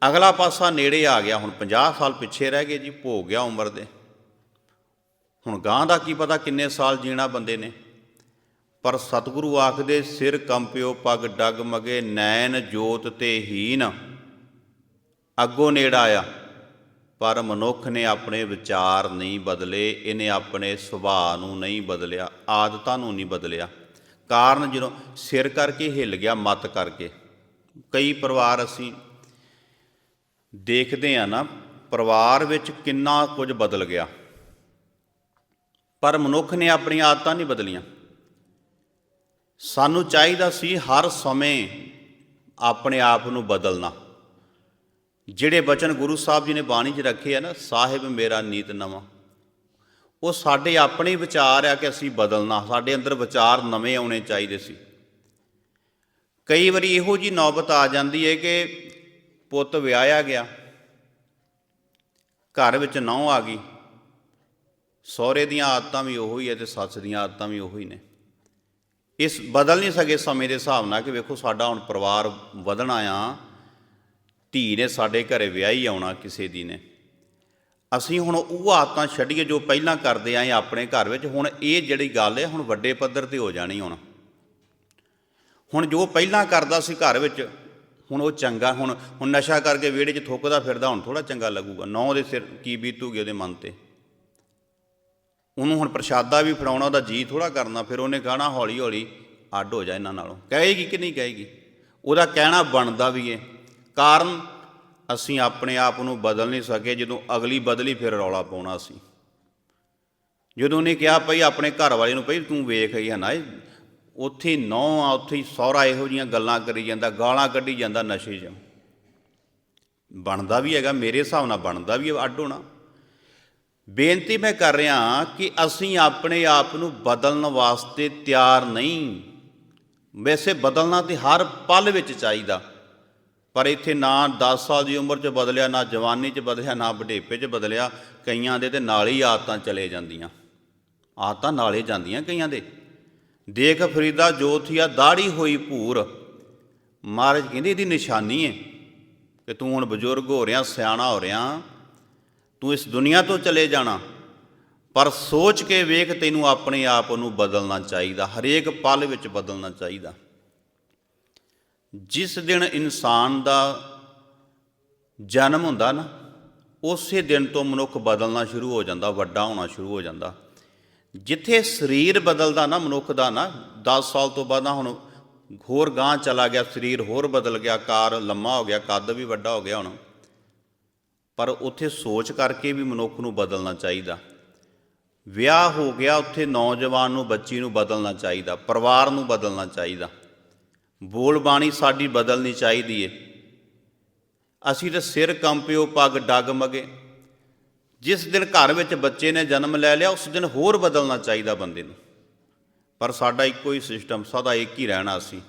ਅਗਲਾ ਪਾਸਾ ਨੇੜੇ ਆ ਗਿਆ, ਹੁਣ 50 ਸਾਲ ਪਿੱਛੇ ਰਹਿ ਗਏ ਜੀ, ਭੋਗ ਗਿਆ ਉਮਰ ਦੇ। ਹੁਣ ਗਾਂ ਦਾ ਕੀ ਪਤਾ ਕਿੰਨੇ ਸਾਲ ਜੀਣਾ ਬੰਦੇ ਨੇ। ਪਰ ਸਤਿਗੁਰੂ ਆਖਦੇ, ਸਿਰ ਕੰਪਿਓ ਪਗ ਡਗ ਮਗੇ, ਨੈਣ ਜੋਤ ਤੇ ਹੀਨ ਅੱਗੋਂ ਨੇੜਾ ਆਇਆ, ਪਰ ਮਨੁੱਖ ਨੇ ਆਪਣੇ ਵਿਚਾਰ ਨਹੀਂ ਬਦਲੇ, ਇਹਨੇ ਆਪਣੇ ਸੁਭਾਅ ਨੂੰ ਨਹੀਂ ਬਦਲਿਆ, ਆਦਤਾਂ ਨੂੰ ਨਹੀਂ ਬਦਲਿਆ। ਕਾਰਨ ਜਦੋਂ ਸਿਰ ਕਰਕੇ ਹਿੱਲ ਗਿਆ, ਮਤ ਕਰਕੇ। ਕਈ ਪਰਿਵਾਰ ਅਸੀਂ ਦੇਖਦੇ ਆ ਨਾ, ਪਰਿਵਾਰ ਵਿੱਚ ਕਿੰਨਾ ਕੁਝ ਬਦਲ ਗਿਆ। ਪਰ ਮਨੁੱਖ ਨੇ ਆਪਣੀਆਂ ਆਦਤਾਂ ਨਹੀਂ ਬਦਲੀਆਂ। ਸਾਨੂੰ ਚਾਹੀਦਾ ਸੀ ਹਰ ਸਮੇਂ ਆਪਣੇ ਆਪ ਨੂੰ ਬਦਲਣਾ। ਜਿਹੜੇ ਬਚਨ ਗੁਰੂ ਸਾਹਿਬ ਜੀ ਨੇ ਬਾਣੀ 'ਚ ਰੱਖੇ ਆ ਨਾ, ਸਾਹਿਬ ਮੇਰਾ ਨੀਤ ਨਵਾਂ। ਉਹ ਸਾਡੇ ਆਪਣੇ ਵਿਚਾਰ ਆ ਕਿ ਅਸੀਂ ਬਦਲਣਾ। ਸਾਡੇ ਅੰਦਰ ਵਿਚਾਰ ਨਵੇਂ ਆਉਣੇ ਚਾਹੀਦੇ ਸੀ। ਕਈ ਵਾਰੀ ਇਹੋ ਜੀ ਨੌਬਤ ਆ ਜਾਂਦੀ ਹੈ ਕਿ ਪੁੱਤ ਵਿਆਹਿਆ ਗਿਆ, ਘਰ ਵਿੱਚ ਨੌ ਆ ਗਈ। ਸਹੁਰੇ ਦੀਆਂ ਆਦਤਾਂ ਵੀ ਉਹੀ ਹੈ ਤੇ ਸੱਸ ਦੀਆਂ ਆਦਤਾਂ ਵੀ ਉਹੀ ਨੇ। ਇਸ ਬਦਲ ਨਹੀਂ ਸਕੇ ਸਮੇਂ ਦੇ ਹਿਸਾਬ ਨਾਲ ਕਿ ਵੇਖੋ ਸਾਡਾ ਹੁਣ ਪਰਿਵਾਰ ਵਧਣਾ ਆ ਧੀ ਨੇ ਸਾਡੇ ਘਰੇ ਵਿਆਹੀ ਆਉਣਾ ਕਿਸੇ ਦੀ ਨੇ। ਅਸੀਂ ਹੁਣ ਉਹ ਆਦਤਾਂ ਛੱਡੀਏ ਜੋ ਪਹਿਲਾਂ ਕਰਦੇ ਆਏ ਆਪਣੇ ਘਰ ਵਿੱਚ, ਹੁਣ ਇਹ ਜਿਹੜੀ ਗੱਲ ਹੈ, ਹੁਣ ਵੱਡੇ ਪੱਧਰ ਤੇ ਹੋ ਜਾਣੀ ਹੁਣ। ਹੁਣ ਜੋ ਪਹਿਲਾਂ ਕਰਦਾ ਸੀ ਘਰ ਵਿੱਚ, ਹੁਣ ਉਹ ਚੰਗਾ, ਹੁਣ ਹੁਣ ਨਸ਼ਾ ਕਰਕੇ ਵਿਹੜੇ 'ਚ ਥੁੱਕਦਾ ਫਿਰਦਾ, ਹੁਣ ਥੋੜਾ ਚੰਗਾ ਲੱਗੂਗਾ। ਨੌ ਦੇ ਸਿਰ ਕੀ ਬੀਤੂਗੀ ਉਹਦੇ ਮਨ ਤੇ। ਉਹਨੂੰ ਹੁਣ ਪ੍ਰਸ਼ਾਦਾ ਵੀ ਫੜਾਉਣਾ, ਉਹਦਾ ਜੀ ਥੋੜਾ ਕਰਨਾ, ਫਿਰ ਉਹਨੇ ਕਹਣਾ ਹੌਲੀ ਹੌਲੀ ਅੱਡ ਹੋ ਜਾ ਇਹਨਾਂ ਨਾਲੋਂ। ਕਹੇਗੀ ਕਿ ਨਹੀਂ ਕਹੇਗੀ? ਉਹਦਾ ਕਹਿਣਾ ਬਣਦਾ ਵੀ ਏ। ਕਾਰਨ ਅਸੀਂ ਆਪਣੇ ਆਪ ਨੂੰ ਬਦਲ ਨਹੀਂ ਸਕੇ, ਜਦੋਂ ਅਗਲੀ ਬਦਲੀ ਫਿਰ ਰੌਲਾ ਪਾਉਣਾ ਸੀ। ਜਦੋਂ ਉਹਨੇ ਕਿਹਾ, ਭਈ ਆਪਣੇ ਘਰ ਵਾਲੇ ਨੂੰ ਭਈ ਤੂੰ ਵੇਖ ਹੀ ਹਨਾ ਇਹ ਉੱਥੇ ਨੌ ਆ, ਉੱਥੇ ਹੀ ਸਹੁਰਾ ਇਹੋ ਜੀਆਂ ਗੱਲਾਂ ਕਰੀ ਜਾਂਦਾ, ਗਾਲਾਂ ਕੱਢੀ ਜਾਂਦਾ ਨਸ਼ੇ 'ਚ। ਬਣਦਾ ਵੀ ਹੈਗਾ, ਮੇਰੇ ਹਿਸਾਬ ਨਾਲ ਬਣਦਾ ਵੀ ਅੱਡ ਹੋਣਾ। ਬੇਨਤੀ ਮੈਂ ਕਰ ਰਿਹਾ ਕਿ ਅਸੀਂ ਆਪਣੇ ਆਪ ਨੂੰ ਬਦਲਣ ਵਾਸਤੇ ਤਿਆਰ ਨਹੀਂ। ਵੈਸੇ ਬਦਲਣਾ ਤੇ ਹਰ ਪਲ ਵਿੱਚ ਚਾਹੀਦਾ। ਪਰ ਇੱਥੇ ਨਾ 10 ਸਾਲ ਦੀ ਉਮਰ 'ਚ ਬਦਲਿਆ, ਨਾ ਜਵਾਨੀ 'ਚ ਬਦਲਿਆ, ਨਾ ਬੁਢੇਪੇ 'ਚ ਬਦਲਿਆ, ਕਈਆਂ ਦੇ ਤੇ ਨਾਲ ਹੀ ਆਦਤਾਂ ਚਲੇ ਜਾਂਦੀਆਂ। ਆਦਤਾਂ ਨਾਲੇ ਜਾਂਦੀਆਂ ਕਈਆਂ ਦੇ। ਦੇਖ ਫਰੀਦਾ ਜੋਥੀਆ ਦਾੜੀ ਹੋਈ ਭੂਰ। ਮਹਾਰਾਜ ਕਹਿੰਦੇ ਇਹਦੀ ਨਿਸ਼ਾਨੀ ਹੈ ਕਿ ਤੂੰ ਹੁਣ ਬਜ਼ੁਰਗ ਹੋ ਰਿਹਾ, ਸਿਆਣਾ ਹੋ ਰਿਹਾ ਤੂੰ ਇਸ ਦੁਨੀਆ ਤੋਂ ਚਲੇ ਜਾਣਾ। ਪਰ ਸੋਚ ਕੇ ਵੇਖ ਤੈਨੂੰ ਆਪਣੇ ਆਪ ਨੂੰ ਬਦਲਣਾ ਚਾਹੀਦਾ। ਹਰੇਕ ਪਲ ਵਿੱਚ ਬਦਲਣਾ ਚਾਹੀਦਾ। ਜਿਸ ਦਿਨ ਇਨਸਾਨ ਦਾ ਜਨਮ ਹੁੰਦਾ ਨਾ, ਉਸੇ ਦਿਨ ਤੋਂ ਮਨੁੱਖ ਬਦਲਣਾ ਸ਼ੁਰੂ ਹੋ ਜਾਂਦਾ, ਵੱਡਾ ਹੋਣਾ ਸ਼ੁਰੂ ਹੋ ਜਾਂਦਾ। ਜਿੱਥੇ ਸਰੀਰ ਬਦਲਦਾ ਨਾ, ਮਨੁੱਖ ਦਾ ਨਾ 10 ਸਾਲ ਤੋਂ ਬਾਅਦ ਨਾ ਹੁਣ ਹੋਰ ਗਾਂ ਚਲਾ ਗਿਆ, ਸਰੀਰ ਹੋਰ ਬਦਲ ਗਿਆ, ਕਾਰ ਲੰਮਾ ਹੋ ਗਿਆ, ਕੱਦ ਵੀ ਵੱਡਾ ਹੋ ਗਿਆ ਹੁਣ। ਪਰ ਉੱਥੇ ਸੋਚ ਕਰਕੇ ਵੀ ਮਨੁੱਖ ਨੂੰ ਬਦਲਣਾ ਚਾਹੀਦਾ। ਵਿਆਹ ਹੋ ਗਿਆ, ਉੱਥੇ ਨੌਜਵਾਨ ਨੂੰ, ਬੱਚੀ ਨੂੰ ਬਦਲਣਾ ਚਾਹੀਦਾ, ਪਰਿਵਾਰ ਨੂੰ ਬਦਲਣਾ ਚਾਹੀਦਾ। ਬੋਲ ਬਾਣੀ ਸਾਡੀ ਬਦਲਣੀ ਚਾਹੀਦੀ ਏ। ਅਸੀਂ ਤਾਂ ਸਿਰ ਕੰਪਿਓ, ਪੱਗ ਡਗ ਮਗੇ। ਜਿਸ ਦਿਨ ਘਰ ਵਿੱਚ ਬੱਚੇ ਨੇ ਜਨਮ ਲੈ ਲਿਆ, ਉਸ ਦਿਨ ਹੋਰ ਬਦਲਣਾ ਚਾਹੀਦਾ ਬੰਦੇ ਨੂੰ। ਪਰ ਸਾਡਾ ਇੱਕੋ ਹੀ ਸਿਸਟਮ ਸਦਾ ਇੱਕ ਹੀ ਰਹਿਣਾ ਅਸੀਂ।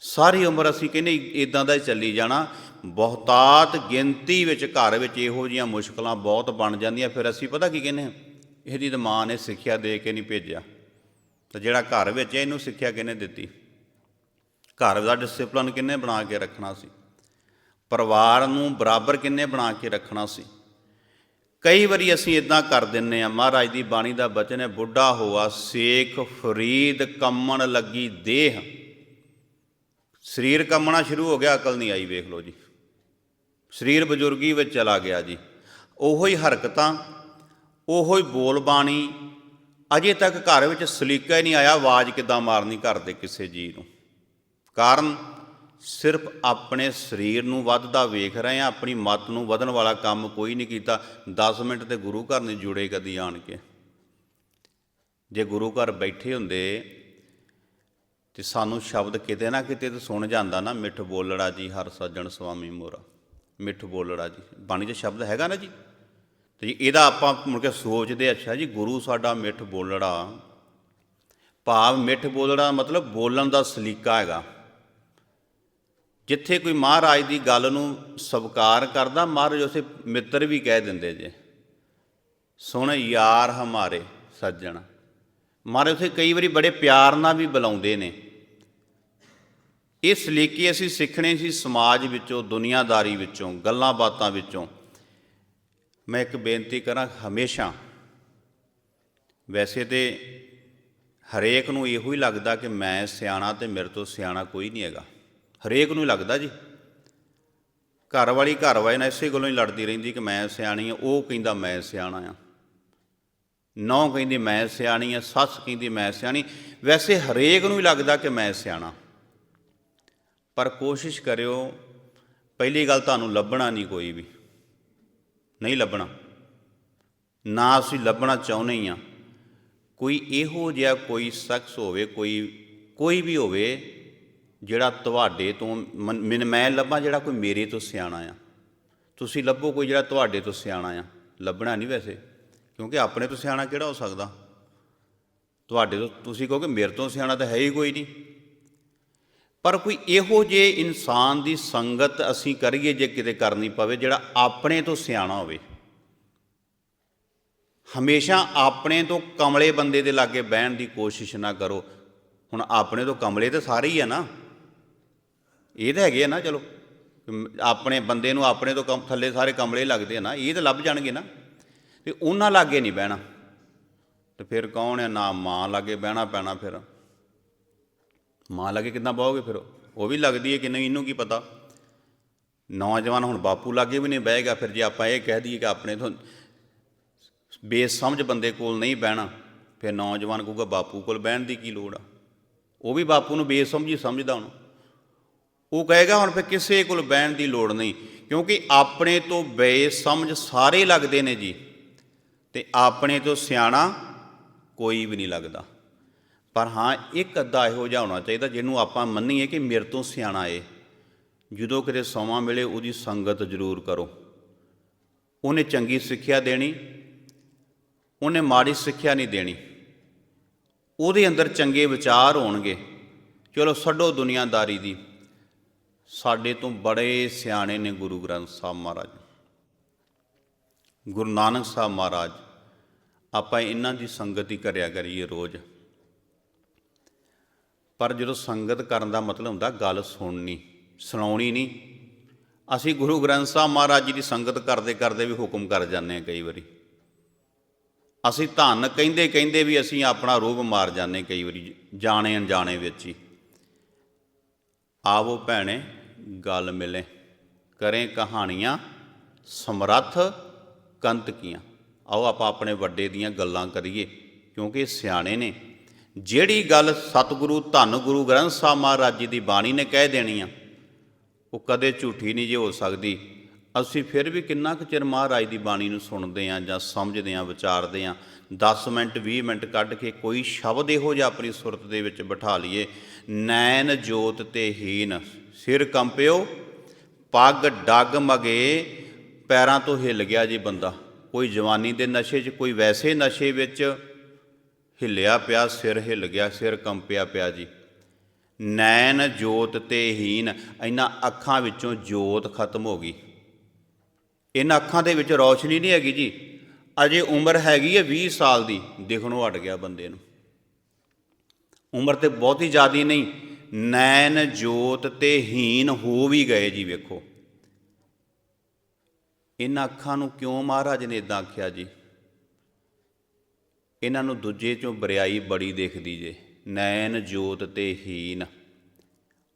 ਸਾਰੀ ਉਮਰ ਅਸੀਂ ਕਹਿੰਦੇ ਇਦਾਂ ਦਾ ਹੀ ਚੱਲੀ ਜਾਣਾ। ਬਹੁਤਾਤ ਗਿਣਤੀ ਵਿੱਚ ਘਰ ਵਿੱਚ ਇਹੋ ਜੀਆਂ ਮੁਸ਼ਕਲਾਂ ਬਹੁਤ ਬਣ ਜਾਂਦੀਆਂ। ਫਿਰ ਅਸੀਂ ਪਤਾ ਕੀ ਕਹਿੰਦੇ ਹਾਂ? ਇਹਦੀ ਤਾਂ ਮਾਂ ਨੇ ਸਿੱਖਿਆ ਦੇ ਕੇ ਨਹੀਂ ਭੇਜਿਆ। ਤਾਂ ਜਿਹੜਾ ਘਰ ਵਿੱਚ ਹੈ, ਇਹਨੂੰ ਸਿੱਖਿਆ ਕਿਹਨੇ ਦਿੱਤੀ? ਘਰ ਦਾ ਡਿਸਪਲਨ ਕਿੰਨੇ ਬਣਾ ਕੇ ਰੱਖਣਾ ਸੀ? ਪਰਿਵਾਰ ਨੂੰ ਬਰਾਬਰ ਕਿੰਨੇ ਬਣਾ ਕੇ ਰੱਖਣਾ ਸੀ? ਕਈ ਵਾਰੀ ਅਸੀਂ ਇਦਾਂ ਕਰ ਦਿੰਨੇ ਆ ਮਹਾਰਾਜ ਦੀ ਬਾਣੀ ਦਾ ਬਚਨ ਹੈ, ਬੁੱਢਾ ਹੋਆ, ਸੇਖ ਫਰੀਦ ਕੰਮਣ ਲੱਗੀ ਦੇਹ। ਸਰੀਰ ਕੰਮਣਾ ਸ਼ੁਰੂ ਹੋ ਗਿਆ, ਅਕਲ ਨਹੀਂ ਆਈ, ਵੇਖ ਲਓ ਜੀ। ਸਰੀਰ ਬਜ਼ੁਰਗੀ ਵਿੱਚ ਚਲਾ ਗਿਆ ਜੀ। ਉਹੋ ਹੀ ਹਰਕਤਾਂ, ਉਹੋ ਹੀ ਬੋਲ ਬਾਣੀ, ਅਜੇ ਤੱਕ ਘਰ ਵਿੱਚ ਸਲੀਕਾ ਹੀ ਨਹੀਂ ਆਇਆ, ਆਵਾਜ਼ ਕਿੱਦਾਂ ਮਾਰਨੀ ਘਰ ਦੇ ਕਿਸੇ ਜੀ ਨੂੰ। ਕਾਰਨ ਸਿਰਫ ਆਪਣੇ ਸਰੀਰ ਨੂੰ ਵੱਧਦਾ ਵੇਖ ਰਹੇ ਆ ਆਪਣੀ ਮਤ ਨੂੰ ਵਧਣ ਵਾਲਾ ਕੰਮ ਕੋਈ ਨਹੀਂ ਕੀਤਾ। 10 ਮਿੰਟ ਤੇ ਗੁਰੂ ਘਰ ਨਹੀਂ ਜੁੜੇ ਕਦੀ ਆਣ ਕੇ। ਜੇ ਗੁਰੂ ਘਰ ਬੈਠੇ ਹੁੰਦੇ ਤੇ ਸਾਨੂੰ ਸ਼ਬਦ ਕਿਤੇ ਨਾ ਕਿਤੇ ਤਾਂ ਸੁਣ ਜਾਂਦਾ ਨਾ, ਮਿੱਠ ਬੋਲੜਾ ਜੀ ਹਰ ਸੱਜਣ ਸੁਆਮੀ ਮੋਰਾ। ਮਿੱਠ ਬੋਲੜਾ ਜੀ। ਬਾਣੀ 'ਚ ਸ਼ਬਦ ਹੈਗਾ ਨਾ ਜੀ। ਤੇ ਜੀ ਇਹਦਾ ਆਪਾਂ ਮੁੜ ਕੇ ਸੋਚਦੇ ਅੱਛਾ ਜੀ, ਗੁਰੂ ਸਾਡਾ ਮਿੱਠ ਬੋਲੜਾ। ਭਾਵ ਮਿੱਠ ਬੋਲੜਾ ਮਤਲਬ ਬੋਲਣ ਦਾ ਸਲੀਕਾ ਹੈਗਾ। ਜਿੱਥੇ ਕੋਈ ਮਹਾਰਾਜ ਦੀ ਗੱਲ ਨੂੰ ਸਵੀਕਾਰ ਕਰਦਾ, ਮਹਾਰਾਜ ਉਸੇ ਮਿੱਤਰ ਵੀ ਕਹਿ ਦਿੰਦੇ ਜੇ। ਸੁਣ ਯਾਰ ਹਮਾਰੇ ਸੱਜਣ। ਮਹਾਰਾਜ ਉਥੇ ਕਈ ਵਾਰੀ ਬੜੇ ਪਿਆਰ ਨਾਲ ਵੀ ਬੁਲਾਉਂਦੇ ਨੇ। ਇਸ ਲਈ ਕਿ ਅਸੀਂ ਸਿੱਖਣੇ ਸੀ ਸਮਾਜ ਵਿੱਚੋਂ, ਦੁਨੀਆਦਾਰੀ ਵਿੱਚੋਂ, ਗੱਲਾਂ ਬਾਤਾਂ ਵਿੱਚੋਂ। ਮੈਂ ਇੱਕ ਬੇਨਤੀ ਕਰਾਂ, ਹਮੇਸ਼ਾ ਵੈਸੇ ਤੇ ਹਰੇਕ ਨੂੰ ਇਹੋ ਹੀ ਲੱਗਦਾ ਕਿ ਮੈਂ ਸਿਆਣਾ ਤੇ ਮੇਰੇ ਤੋਂ ਸਿਆਣਾ ਕੋਈ ਨਹੀਂ ਹੈਗਾ। ਹਰੇਕ ਨੂੰ ਹੀ ਲੱਗਦਾ ਜੀ। ਘਰ ਵਾਲੀ ਘਰ ਵਾਲੇ ਨਾਲ ਇਸੇ ਗੱਲੋਂ ਹੀ ਲੜਦੀ ਰਹਿੰਦੀ ਕਿ ਮੈਂ ਸਿਆਣੀ ਆ ਉਹ ਕਹਿੰਦਾ ਮੈਂ ਸਿਆਣਾ ਆ ਨੌ ਕਹਿੰਦੀ ਮੈਂ ਸਿਆਣੀ ਆ ਸੱਸ ਕਹਿੰਦੀ ਮੈਂ ਸਿਆਣੀ। ਵੈਸੇ ਹਰੇਕ ਨੂੰ ਹੀ ਲੱਗਦਾ ਕਿ ਮੈਂ ਸਿਆਣਾ। ਪਰ ਕੋਸ਼ਿਸ਼ ਕਰਿਓ, ਪਹਿਲੀ ਗੱਲ ਤੁਹਾਨੂੰ ਲੱਭਣਾ ਨਹੀਂ ਕੋਈ ਵੀ। ਨਹੀਂ ਲੱਭਣਾ। ਨਾ ਅਸੀਂ ਲੱਭਣਾ ਚਾਹੁੰਦੇ ਹੀ ਆ ਕੋਈ ਇਹੋ ਜਿਹਾ ਕੋਈ ਸ਼ਖਸ ਹੋਵੇ, ਕੋਈ ਕੋਈ ਵੀ ਹੋਵੇ, ਜਿਹੜਾ ਤੁਹਾਡੇ ਤੋਂ ਮਨ- ਮੈਨ- ਮੈਂ ਲੱਭਾਂ ਜਿਹੜਾ ਕੋਈ ਮੇਰੇ ਤੋਂ ਸਿਆਣਾ ਆ। ਤੁਸੀਂ ਲੱਭੋ ਕੋਈ ਜਿਹੜਾ ਤੁਹਾਡੇ ਤੋਂ ਸਿਆਣਾ ਆ। ਲੱਭਣਾ ਨਹੀਂ ਵੈਸੇ, ਕਿਉਂਕਿ ਆਪਣੇ ਤੋਂ ਸਿਆਣਾ ਕਿਹੜਾ ਹੋ ਸਕਦਾ? ਤੁਹਾਡੇ ਤੋਂ, ਤੁਸੀਂ ਕਹੋਗੇ ਮੇਰੇ ਤੋਂ ਸਿਆਣਾ ਤਾਂ ਹੈ ਹੀ ਕੋਈ ਨਹੀਂ। ਪਰ ਕੋਈ ਇਹੋ ਜੇ ਇਨਸਾਨ ਦੀ ਸੰਗਤ ਅਸੀਂ ਕਰੀਏ ਜੇ ਕਿਤੇ ਕਰਨੀ ਪਵੇ, ਜਿਹੜਾ ਆਪਣੇ ਤੋਂ ਸਿਆਣਾ ਹੋਵੇ। ਹਮੇਸ਼ਾ ਆਪਣੇ ਤੋਂ ਕਮਲੇ ਬੰਦੇ ਦੇ ਲਾਗੇ ਬਹਿਣ ਦੀ ਕੋਸ਼ਿਸ਼ ਨਾ ਕਰੋ। ਹੁਣ ਆਪਣੇ ਤੋਂ ਕਮਲੇ ਤਾਂ ਸਾਰੇ ਹੀ ਆ ਨਾ। ਇਹ ਤਾਂ ਹੈਗੇ ਆ ਨਾ, ਚਲੋ। ਆਪਣੇ ਬੰਦੇ ਨੂੰ ਆਪਣੇ ਤੋਂ ਕਮ, ਥੱਲੇ ਸਾਰੇ ਕਮਲੇ ਲੱਗਦੇ ਆ ਨਾ, ਇਹ ਤਾਂ ਲੱਭ ਜਾਣਗੇ ਨਾ। ਤੇ ਉਹਨਾਂ ਲਾਗੇ ਨਹੀਂ ਬਹਿਣਾ। ਤੇ ਫਿਰ ਕੌਣ ਹੈ ਨਾ ਮਾਂ ਲਾਗੇ ਬਹਿਣਾ ਪੈਣਾ ਫਿਰ। ਮਾਂ ਲਾਗੇ ਕਿੱਦਾਂ ਬਹੋਗੇ ਫਿਰ? ਉਹ ਵੀ ਲੱਗਦੀ ਹੈ ਕਿ ਨਹੀਂ, ਇਹਨੂੰ ਕੀ ਪਤਾ? ਨੌਜਵਾਨ ਹੁਣ ਬਾਪੂ ਲਾਗੇ ਵੀ ਨਹੀਂ ਬਹਿਗਾ ਫਿਰ ਜੇ ਆਪਾਂ ਇਹ ਕਹਿ ਦਈਏ ਕਿ ਆਪਣੇ ਤੋਂ ਬੇਸਮਝ ਬੰਦੇ ਕੋਲ ਨਹੀਂ ਬਹਿਣਾ, ਫਿਰ ਨੌਜਵਾਨ ਕਹੂਗਾ ਬਾਪੂ ਕੋਲ ਬਹਿਣ ਦੀ ਕੀ ਲੋੜ ਆ? ਉਹ ਵੀ ਬਾਪੂ ਨੂੰ ਬੇਸਮਝੀ ਸਮਝਦਾ ਹੁਣ ਉਹ ਕਹੇਗਾ ਹੁਣ ਫਿਰ ਕਿਸੇ ਕੋਲ ਬਹਿਣ ਦੀ ਲੋੜ ਨਹੀਂ, ਕਿਉਂਕਿ ਆਪਣੇ ਤੋਂ ਬੇਸਮਝ ਸਾਰੇ ਲੱਗਦੇ ਨੇ ਜੀ, ਤੇ ਆਪਣੇ ਤੋਂ ਸਿਆਣਾ ਕੋਈ ਵੀ ਨਹੀਂ ਲੱਗਦਾ। ਪਰ ਹਾਂ, ਇੱਕ ਅੱਧਾ ਇਹੋ ਜਿਹਾ ਹੋਣਾ ਚਾਹੀਦਾ ਜਿਹਨੂੰ ਆਪਾਂ ਮੰਨੀਏ ਕਿ ਮੇਰੇ ਤੋਂ ਸਿਆਣਾ ਏ। ਜਦੋਂ ਕਿਤੇ ਸਮਾਂ ਮਿਲੇ, ਉਹਦੀ ਸੰਗਤ ਜ਼ਰੂਰ ਕਰੋ। ਉਹਨੇ ਚੰਗੀ ਸਿੱਖਿਆ ਦੇਣੀ, ਉਹਨੇ ਮਾੜੀ ਸਿੱਖਿਆ ਨਹੀਂ ਦੇਣੀ। ਉਹਦੇ ਅੰਦਰ ਚੰਗੇ ਵਿਚਾਰ ਹੋਣਗੇ। ਚਲੋ, ਛੱਡੋ ਦੁਨੀਆਦਾਰੀ ਦੀ। ਸਾਡੇ ਤੋਂ ਬੜੇ ਸਿਆਣੇ ਨੇ ਗੁਰੂ ਗ੍ਰੰਥ ਸਾਹਿਬ ਮਹਾਰਾਜ। ਗੁਰੂ ਨਾਨਕ ਸਾਹਿਬ ਮਹਾਰਾਜ, ਆਪਾਂ ਇਹਨਾਂ ਦੀ ਸੰਗਤ ਹੀ ਕਰਿਆ ਕਰੀਏ ਰੋਜ਼। ਪਰ ਜਦੋਂ ਸੰਗਤ ਕਰਨ ਦਾ ਮਤਲਬ ਹੁੰਦਾ, ਗੱਲ ਸੁਣਨੀ, ਸੁਣਾਉਣੀ ਨਹੀਂ। ਅਸੀਂ ਗੁਰੂ ਗ੍ਰੰਥ ਸਾਹਿਬ ਮਹਾਰਾਜ ਜੀ ਦੀ ਸੰਗਤ ਕਰਦੇ ਕਰਦੇ ਵੀ ਹੁਕਮ ਕਰ ਜਾਂਦੇ ਹਾਂ ਕਈ ਵਾਰੀ। ਅਸੀਂ ਧੰਨ ਕਹਿੰਦੇ ਕਹਿੰਦੇ ਵੀ ਅਸੀਂ ਆਪਣਾ ਰੂਪ ਮਾਰ ਜਾਂਦੇ ਕਈ ਵਾਰੀ, ਜਾਣੇ ਅਣਜਾਣੇ ਵਿੱਚ ਹੀ। ਆਵੋ ਭੈਣੇ, ਗੱਲ ਮਿਲੇ। ਕਰੇ ਕਹਾਣੀਆਂ ਸਮਰੱਥ ਕੰਤ ਕੀਆਂ ਆਓ ਆਪਾਂ ਆਪਣੇ ਵੱਡੇ ਦੀਆਂ ਗੱਲਾਂ ਕਰੀਏ, ਕਿਉਂਕਿ ਸਿਆਣੇ ਨੇ। ਜਿਹੜੀ ਗੱਲ ਸਤਿਗੁਰੂ ਧੰਨ ਗੁਰੂ ਗ੍ਰੰਥ ਸਾਹਿਬ ਮਹਾਰਾਜ ਜੀ ਦੀ ਬਾਣੀ ਨੇ ਕਹਿ ਦੇਣੀ ਆ, ਉਹ ਕਦੇ ਝੂਠੀ ਨਹੀਂ ਜੇ ਹੋ ਸਕਦੀ। ਅਸੀਂ ਫਿਰ ਵੀ ਕਿੰਨਾ ਕੁ ਚਿਰ ਮਹਾਰਾਜ ਦੀ ਬਾਣੀ ਨੂੰ ਸੁਣਦੇ ਆਂ ਜਾਂ ਸਮਝਦੇ ਆਂ, ਵਿਚਾਰਦੇ ਆਂ 10 ਮਿੰਟ 20 ਮਿੰਟ ਕੱਢ ਕੇ ਕੋਈ ਸ਼ਬਦ ਇਹੋ ਜਿਹਾ ਆਪਣੀ ਸੁਰਤ ਦੇ ਵਿੱਚ ਬਿਠਾ ਲਈਏ, ਨੈਣ ਜੋਤ ਤੇ ਹੀਨ, ਸਿਰ ਕੰਪਿਓ, ਪੱਗ ਡੱਗ ਮਗੇ, ਪੈਰਾਂ ਤੋਂ ਹਿੱਲ ਗਿਆ ਜੀ ਬੰਦਾ। ਕੋਈ ਜਵਾਨੀ ਦੇ ਨਸ਼ੇ 'ਚ, ਕੋਈ ਵੈਸੇ ਨਸ਼ੇ ਵਿੱਚ ਹਿੱਲਿਆ ਪਿਆ, ਸਿਰ ਹਿੱਲ ਗਿਆ, ਸਿਰ ਕੰਪਿਆ ਪਿਆ ਜੀ। ਨੈਣ ਜੋਤ ਤੇ ਹੀਨ ਇਹਨਾਂ ਅੱਖਾਂ ਵਿੱਚੋਂ ਜੋਤ ਖਤਮ ਹੋ ਗਈ। ਇਹਨਾਂ ਅੱਖਾਂ ਦੇ ਵਿੱਚ ਰੌਸ਼ਨੀ ਨਹੀਂ ਹੈਗੀ ਜੀ। ਅਜੇ ਉਮਰ ਹੈਗੀ ਹੈ 20 ਸਾਲ ਦੀ, ਦਿਖਣੋਂ ਹਟ ਗਿਆ ਬੰਦੇ ਨੂੰ। ਉਮਰ ਤੇ ਬਹੁਤੀ ਜ਼ਿਆਦੀ ਨਹੀਂ, ਨੈਣ ਜੋਤ ਤੇ ਹੀਨ ਹੋ ਵੀ ਗਏ ਜੀ, ਵੇਖੋ। ਇਹਨਾਂ ਅੱਖਾਂ ਨੂੰ ਕਿਉਂ ਮਹਾਰਾਜ ਨੇ ਇਦਾਂ ਆਖਿਆ ਜੀ? ਇਹਨਾਂ ਨੂੰ ਦੂਜੇ ਚੋਂ ਬਰਿਆਈ ਬੜੀ ਦਿਖਦੀ ਜੇ। ਨੈਣ ਜੋਤ ਤੇ ਹੀਨ।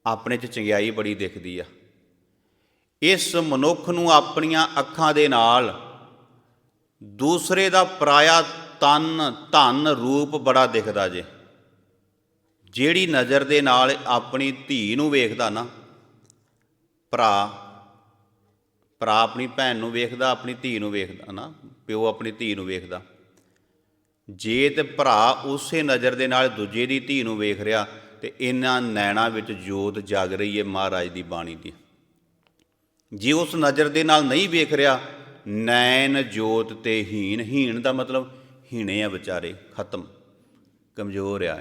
ਆਪਣੇ 'ਚ ਚੰਗਿਆਈ ਬੜੀ ਦਿਖਦੀ ਆ। ਇਸ ਮਨੁੱਖ ਨੂੰ ਆਪਣੀਆਂ ਅੱਖਾਂ ਦੇ ਨਾਲ ਦੂਸਰੇ ਦਾ ਪਰਾਇਆ ਤਨ, ਧਨ, ਰੂਪ ਬੜਾ ਦਿਖਦਾ ਜੇ। ਜਿਹੜੀ ਨਜ਼ਰ ਦੇ ਨਾਲ ਆਪਣੀ ਧੀ ਨੂੰ ਵੇਖਦਾ ਨਾ, ਭਰਾ ਭਰਾ ਆਪਣੀ ਭੈਣ ਨੂੰ ਵੇਖਦਾ, ਆਪਣੀ ਧੀ ਨੂੰ ਵੇਖਦਾ ਨਾ, ਪਿਓ ਆਪਣੀ ਧੀ ਨੂੰ ਵੇਖਦਾ। ਜੇ ਤੇ ਭਰਾ ਉਸੇ ਨਜ਼ਰ ਦੇ ਨਾਲ ਦੂਜੇ ਦੀ ਧੀ ਨੂੰ ਵੇਖ ਰਿਹਾ, ਤੇ ਇਹਨਾਂ ਨੈਣਾ ਵਿੱਚ ਜੋਤ ਜਾਗ ਰਹੀ ਹੈ ਮਹਾਰਾਜ ਦੀ ਬਾਣੀ ਦੀ। ਜੇ ਉਸ ਨਜ਼ਰ ਦੇ ਨਾਲ ਨਹੀਂ ਵੇਖ ਰਿਹਾ, ਨੈਣ ਜੋਤ ਤੇ ਹੀਣ ਹੀਣ ਦਾ ਮਤਲਬ ਹੀਣੇ ਆ ਵਿਚਾਰੇ, ਖਤਮ, ਕਮਜ਼ੋਰ ਆ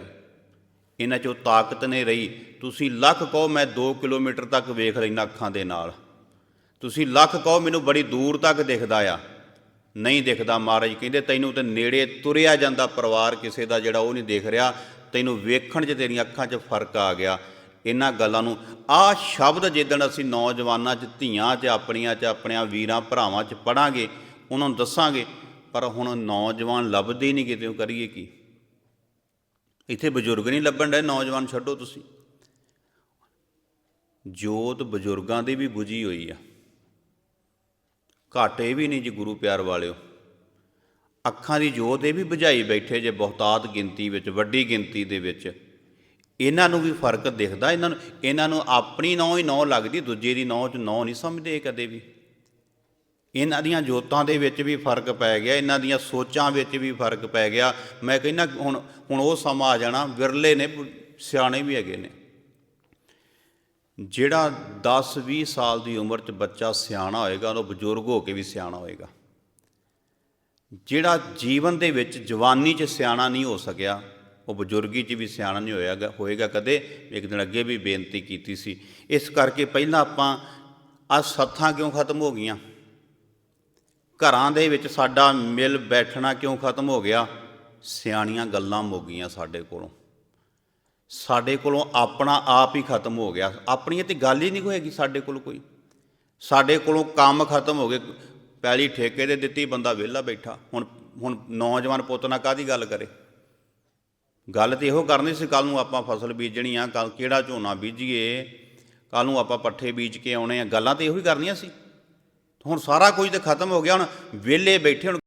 ਇਹਨਾਂ 'ਚੋਂ ਤਾਕਤ ਨਹੀਂ ਰਹੀ। ਤੁਸੀਂ ਲੱਖ ਕਹੋ ਮੈਂ 2 ਕਿਲੋਮੀਟਰ ਤੱਕ ਵੇਖ ਲੈਣਾ ਅੱਖਾਂ ਦੇ ਨਾਲ। ਤੁਸੀਂ ਲੱਖ ਕਹੋ ਮੈਨੂੰ ਬੜੀ ਦੂਰ ਤੱਕ ਦਿਖਦਾ ਆ। ਨਹੀਂ ਦਿਖਦਾ ਮਹਾਰਾਜ ਕਹਿੰਦੇ, ਤੈਨੂੰ ਤੇ ਨੇੜੇ ਤੁਰਿਆ ਜਾਂਦਾ ਪਰਿਵਾਰ ਕਿਸੇ ਦਾ ਜਿਹੜਾ ਉਹ ਨਹੀਂ ਦੇਖ ਰਿਹਾ। ਤੈਨੂੰ ਵੇਖਣ 'ਚ ਤੇਰੀਆਂ ਅੱਖਾਂ 'ਚ ਫ਼ਰਕ ਆ ਗਿਆ। ਇਹਨਾਂ ਗੱਲਾਂ ਨੂੰ, ਆਹ ਸ਼ਬਦ ਜਿੱਦਣ ਅਸੀਂ ਨੌਜਵਾਨਾਂ 'ਚ, ਧੀਆਂ 'ਚ, ਆਪਣੀਆਂ 'ਚ, ਆਪਣਿਆਂ ਵੀਰਾਂ, ਭਰਾਵਾਂ 'ਚ ਪੜਾਂਗੇ ਉਹਨਾਂ ਨੂੰ ਦੱਸਾਂਗੇ, ਪਰ ਹੁਣ ਨੌਜਵਾਨ ਲੱਭਦੇ ਹੀ ਨਹੀਂ ਕਿਤੇ, ਉਹ ਕਰੀਏ ਕੀ? ਇੱਥੇ ਬਜ਼ੁਰਗ ਨਹੀਂ ਲੱਭਣ ਡਏ, ਨੌਜਵਾਨ ਛੱਡੋ ਤੁਸੀਂ। ਜੋਤ ਬਜ਼ੁਰਗਾਂ ਦੀ ਵੀ 부ਜੀ ਹੋਈ ਆ। ਘਾਟੇ ਵੀ ਨਹੀਂ ਜੀ ਗੁਰੂ ਪਿਆਰ ਵਾਲਿਓ। ਅੱਖਾਂ ਦੀ ਜੋਤ ਇਹ ਵੀ ਬੁਝਾਈ ਬੈਠੇ ਜੇ ਬਹੁਤਾਤ ਗਿਣਤੀ ਵਿੱਚ, ਵੱਡੀ ਗਿਣਤੀ ਦੇ ਵਿੱਚ। ਇਹਨਾਂ ਨੂੰ ਵੀ ਫ਼ਰਕ ਦਿਖਦਾ, ਇਹਨਾਂ ਨੂੰ ਇਹਨਾਂ ਨੂੰ ਆਪਣੀ ਨੌ ਹੀ ਨੌ ਲੱਗਦੀ, ਦੂਜੇ ਦੀ ਨੌ ਚ ਨੌ ਨਹੀਂ ਸਮਝਦੇ ਕਦੇ ਵੀ। ਇਹਨਾਂ ਦੀਆਂ ਜੋਤਾਂ ਦੇ ਵਿੱਚ ਵੀ ਫ਼ਰਕ ਪੈ ਗਿਆ, ਇਹਨਾਂ ਦੀਆਂ ਸੋਚਾਂ ਵਿੱਚ ਵੀ ਫ਼ਰਕ ਪੈ ਗਿਆ। ਮੈਂ ਕਹਿੰਦਾ, ਹੁਣ ਹੁਣ ਉਹ ਸਮਾਂ ਆ ਜਾਣਾ, ਵਿਰਲੇ ਨੇ, ਸਿਆਣੇ ਵੀ ਹੈਗੇ ਨੇ। ਜਿਹੜਾ 10-20 ਸਾਲ ਦੀ ਉਮਰ 'ਚ ਬੱਚਾ ਸਿਆਣਾ ਹੋਏਗਾ ਉਹ ਬਜ਼ੁਰਗ ਹੋ ਕੇ ਵੀ ਸਿਆਣਾ ਹੋਏਗਾ। ਜਿਹੜਾ ਜੀਵਨ ਦੇ ਵਿੱਚ ਜਵਾਨੀ 'ਚ ਸਿਆਣਾ ਨਹੀਂ ਹੋ ਸਕਿਆ, ਉਹ ਬਜ਼ੁਰਗੀ 'ਚ ਵੀ ਸਿਆਣਾ ਨਹੀਂ ਹੋਏਗਾ ਹੋਏਗਾ ਕਦੇ। ਇੱਕ ਦਿਨ ਅੱਗੇ ਵੀ ਬੇਨਤੀ ਕੀਤੀ ਸੀ। ਇਸ ਕਰਕੇ ਪਹਿਲਾਂ ਆਪਾਂ ਆ ਸੱਥਾਂ ਕਿਉਂ ਖਤਮ ਹੋ ਗਈਆਂ? ਘਰਾਂ ਦੇ ਵਿੱਚ ਸਾਡਾ ਮਿਲ ਬੈਠਣਾ ਕਿਉਂ ਖਤਮ ਹੋ ਗਿਆ? ਸਿਆਣੀਆਂ ਗੱਲਾਂ ਮੁੱਕ ਗਈਆਂ ਸਾਡੇ ਕੋਲੋਂ। ਸਾਡੇ ਕੋਲੋਂ ਆਪਣਾ ਆਪ ਹੀ ਖਤਮ ਹੋ ਗਿਆ। ਆਪਣੀ ਤੇ ਗੱਲ ਹੀ ਨਹੀਂ ਹੋਏਗੀ ਸਾਡੇ ਕੋਲ ਕੋਈ। ਸਾਡੇ ਕੋਲੋਂ ਕੰਮ ਖਤਮ ਹੋ ਗਏ। ਪਹਿਲੀ ਠੇਕੇ ਦੇ ਦਿੱਤੀ, ਬੰਦਾ ਵਿਹਲਾ ਬੈਠਾ। ਹੁਣ ਹੁਣ ਨੌਜਵਾਨ ਪੁੱਤ ਨਾਲ ਕਾਦੀ ਗੱਲ ਕਰੇ? ਗੱਲ ਤੇ ਇਹੋ ਕਰਨੀ ਸੀ ਕੱਲ ਨੂੰ ਆਪਾਂ ਫਸਲ ਬੀਜਣੀ ਆ ਕੱਲ ਕਿਹੜਾ ਝੋਨਾ ਬੀਜੀਏ? ਕੱਲ ਨੂੰ ਆਪਾਂ ਪੱਠੇ ਬੀਜ ਕੇ ਆਉਣੇ ਆ। ਗੱਲਾਂ ਤੇ ਇਹੋ ਹੀ ਕਰਨੀਆਂ ਸੀ। ਹੁਣ ਸਾਰਾ ਕੁਝ ਤੇ ਖਤਮ ਹੋ ਗਿਆ। ਹੁਣ ਵਿਹਲੇ ਬੈਠੇ, ਹੁਣ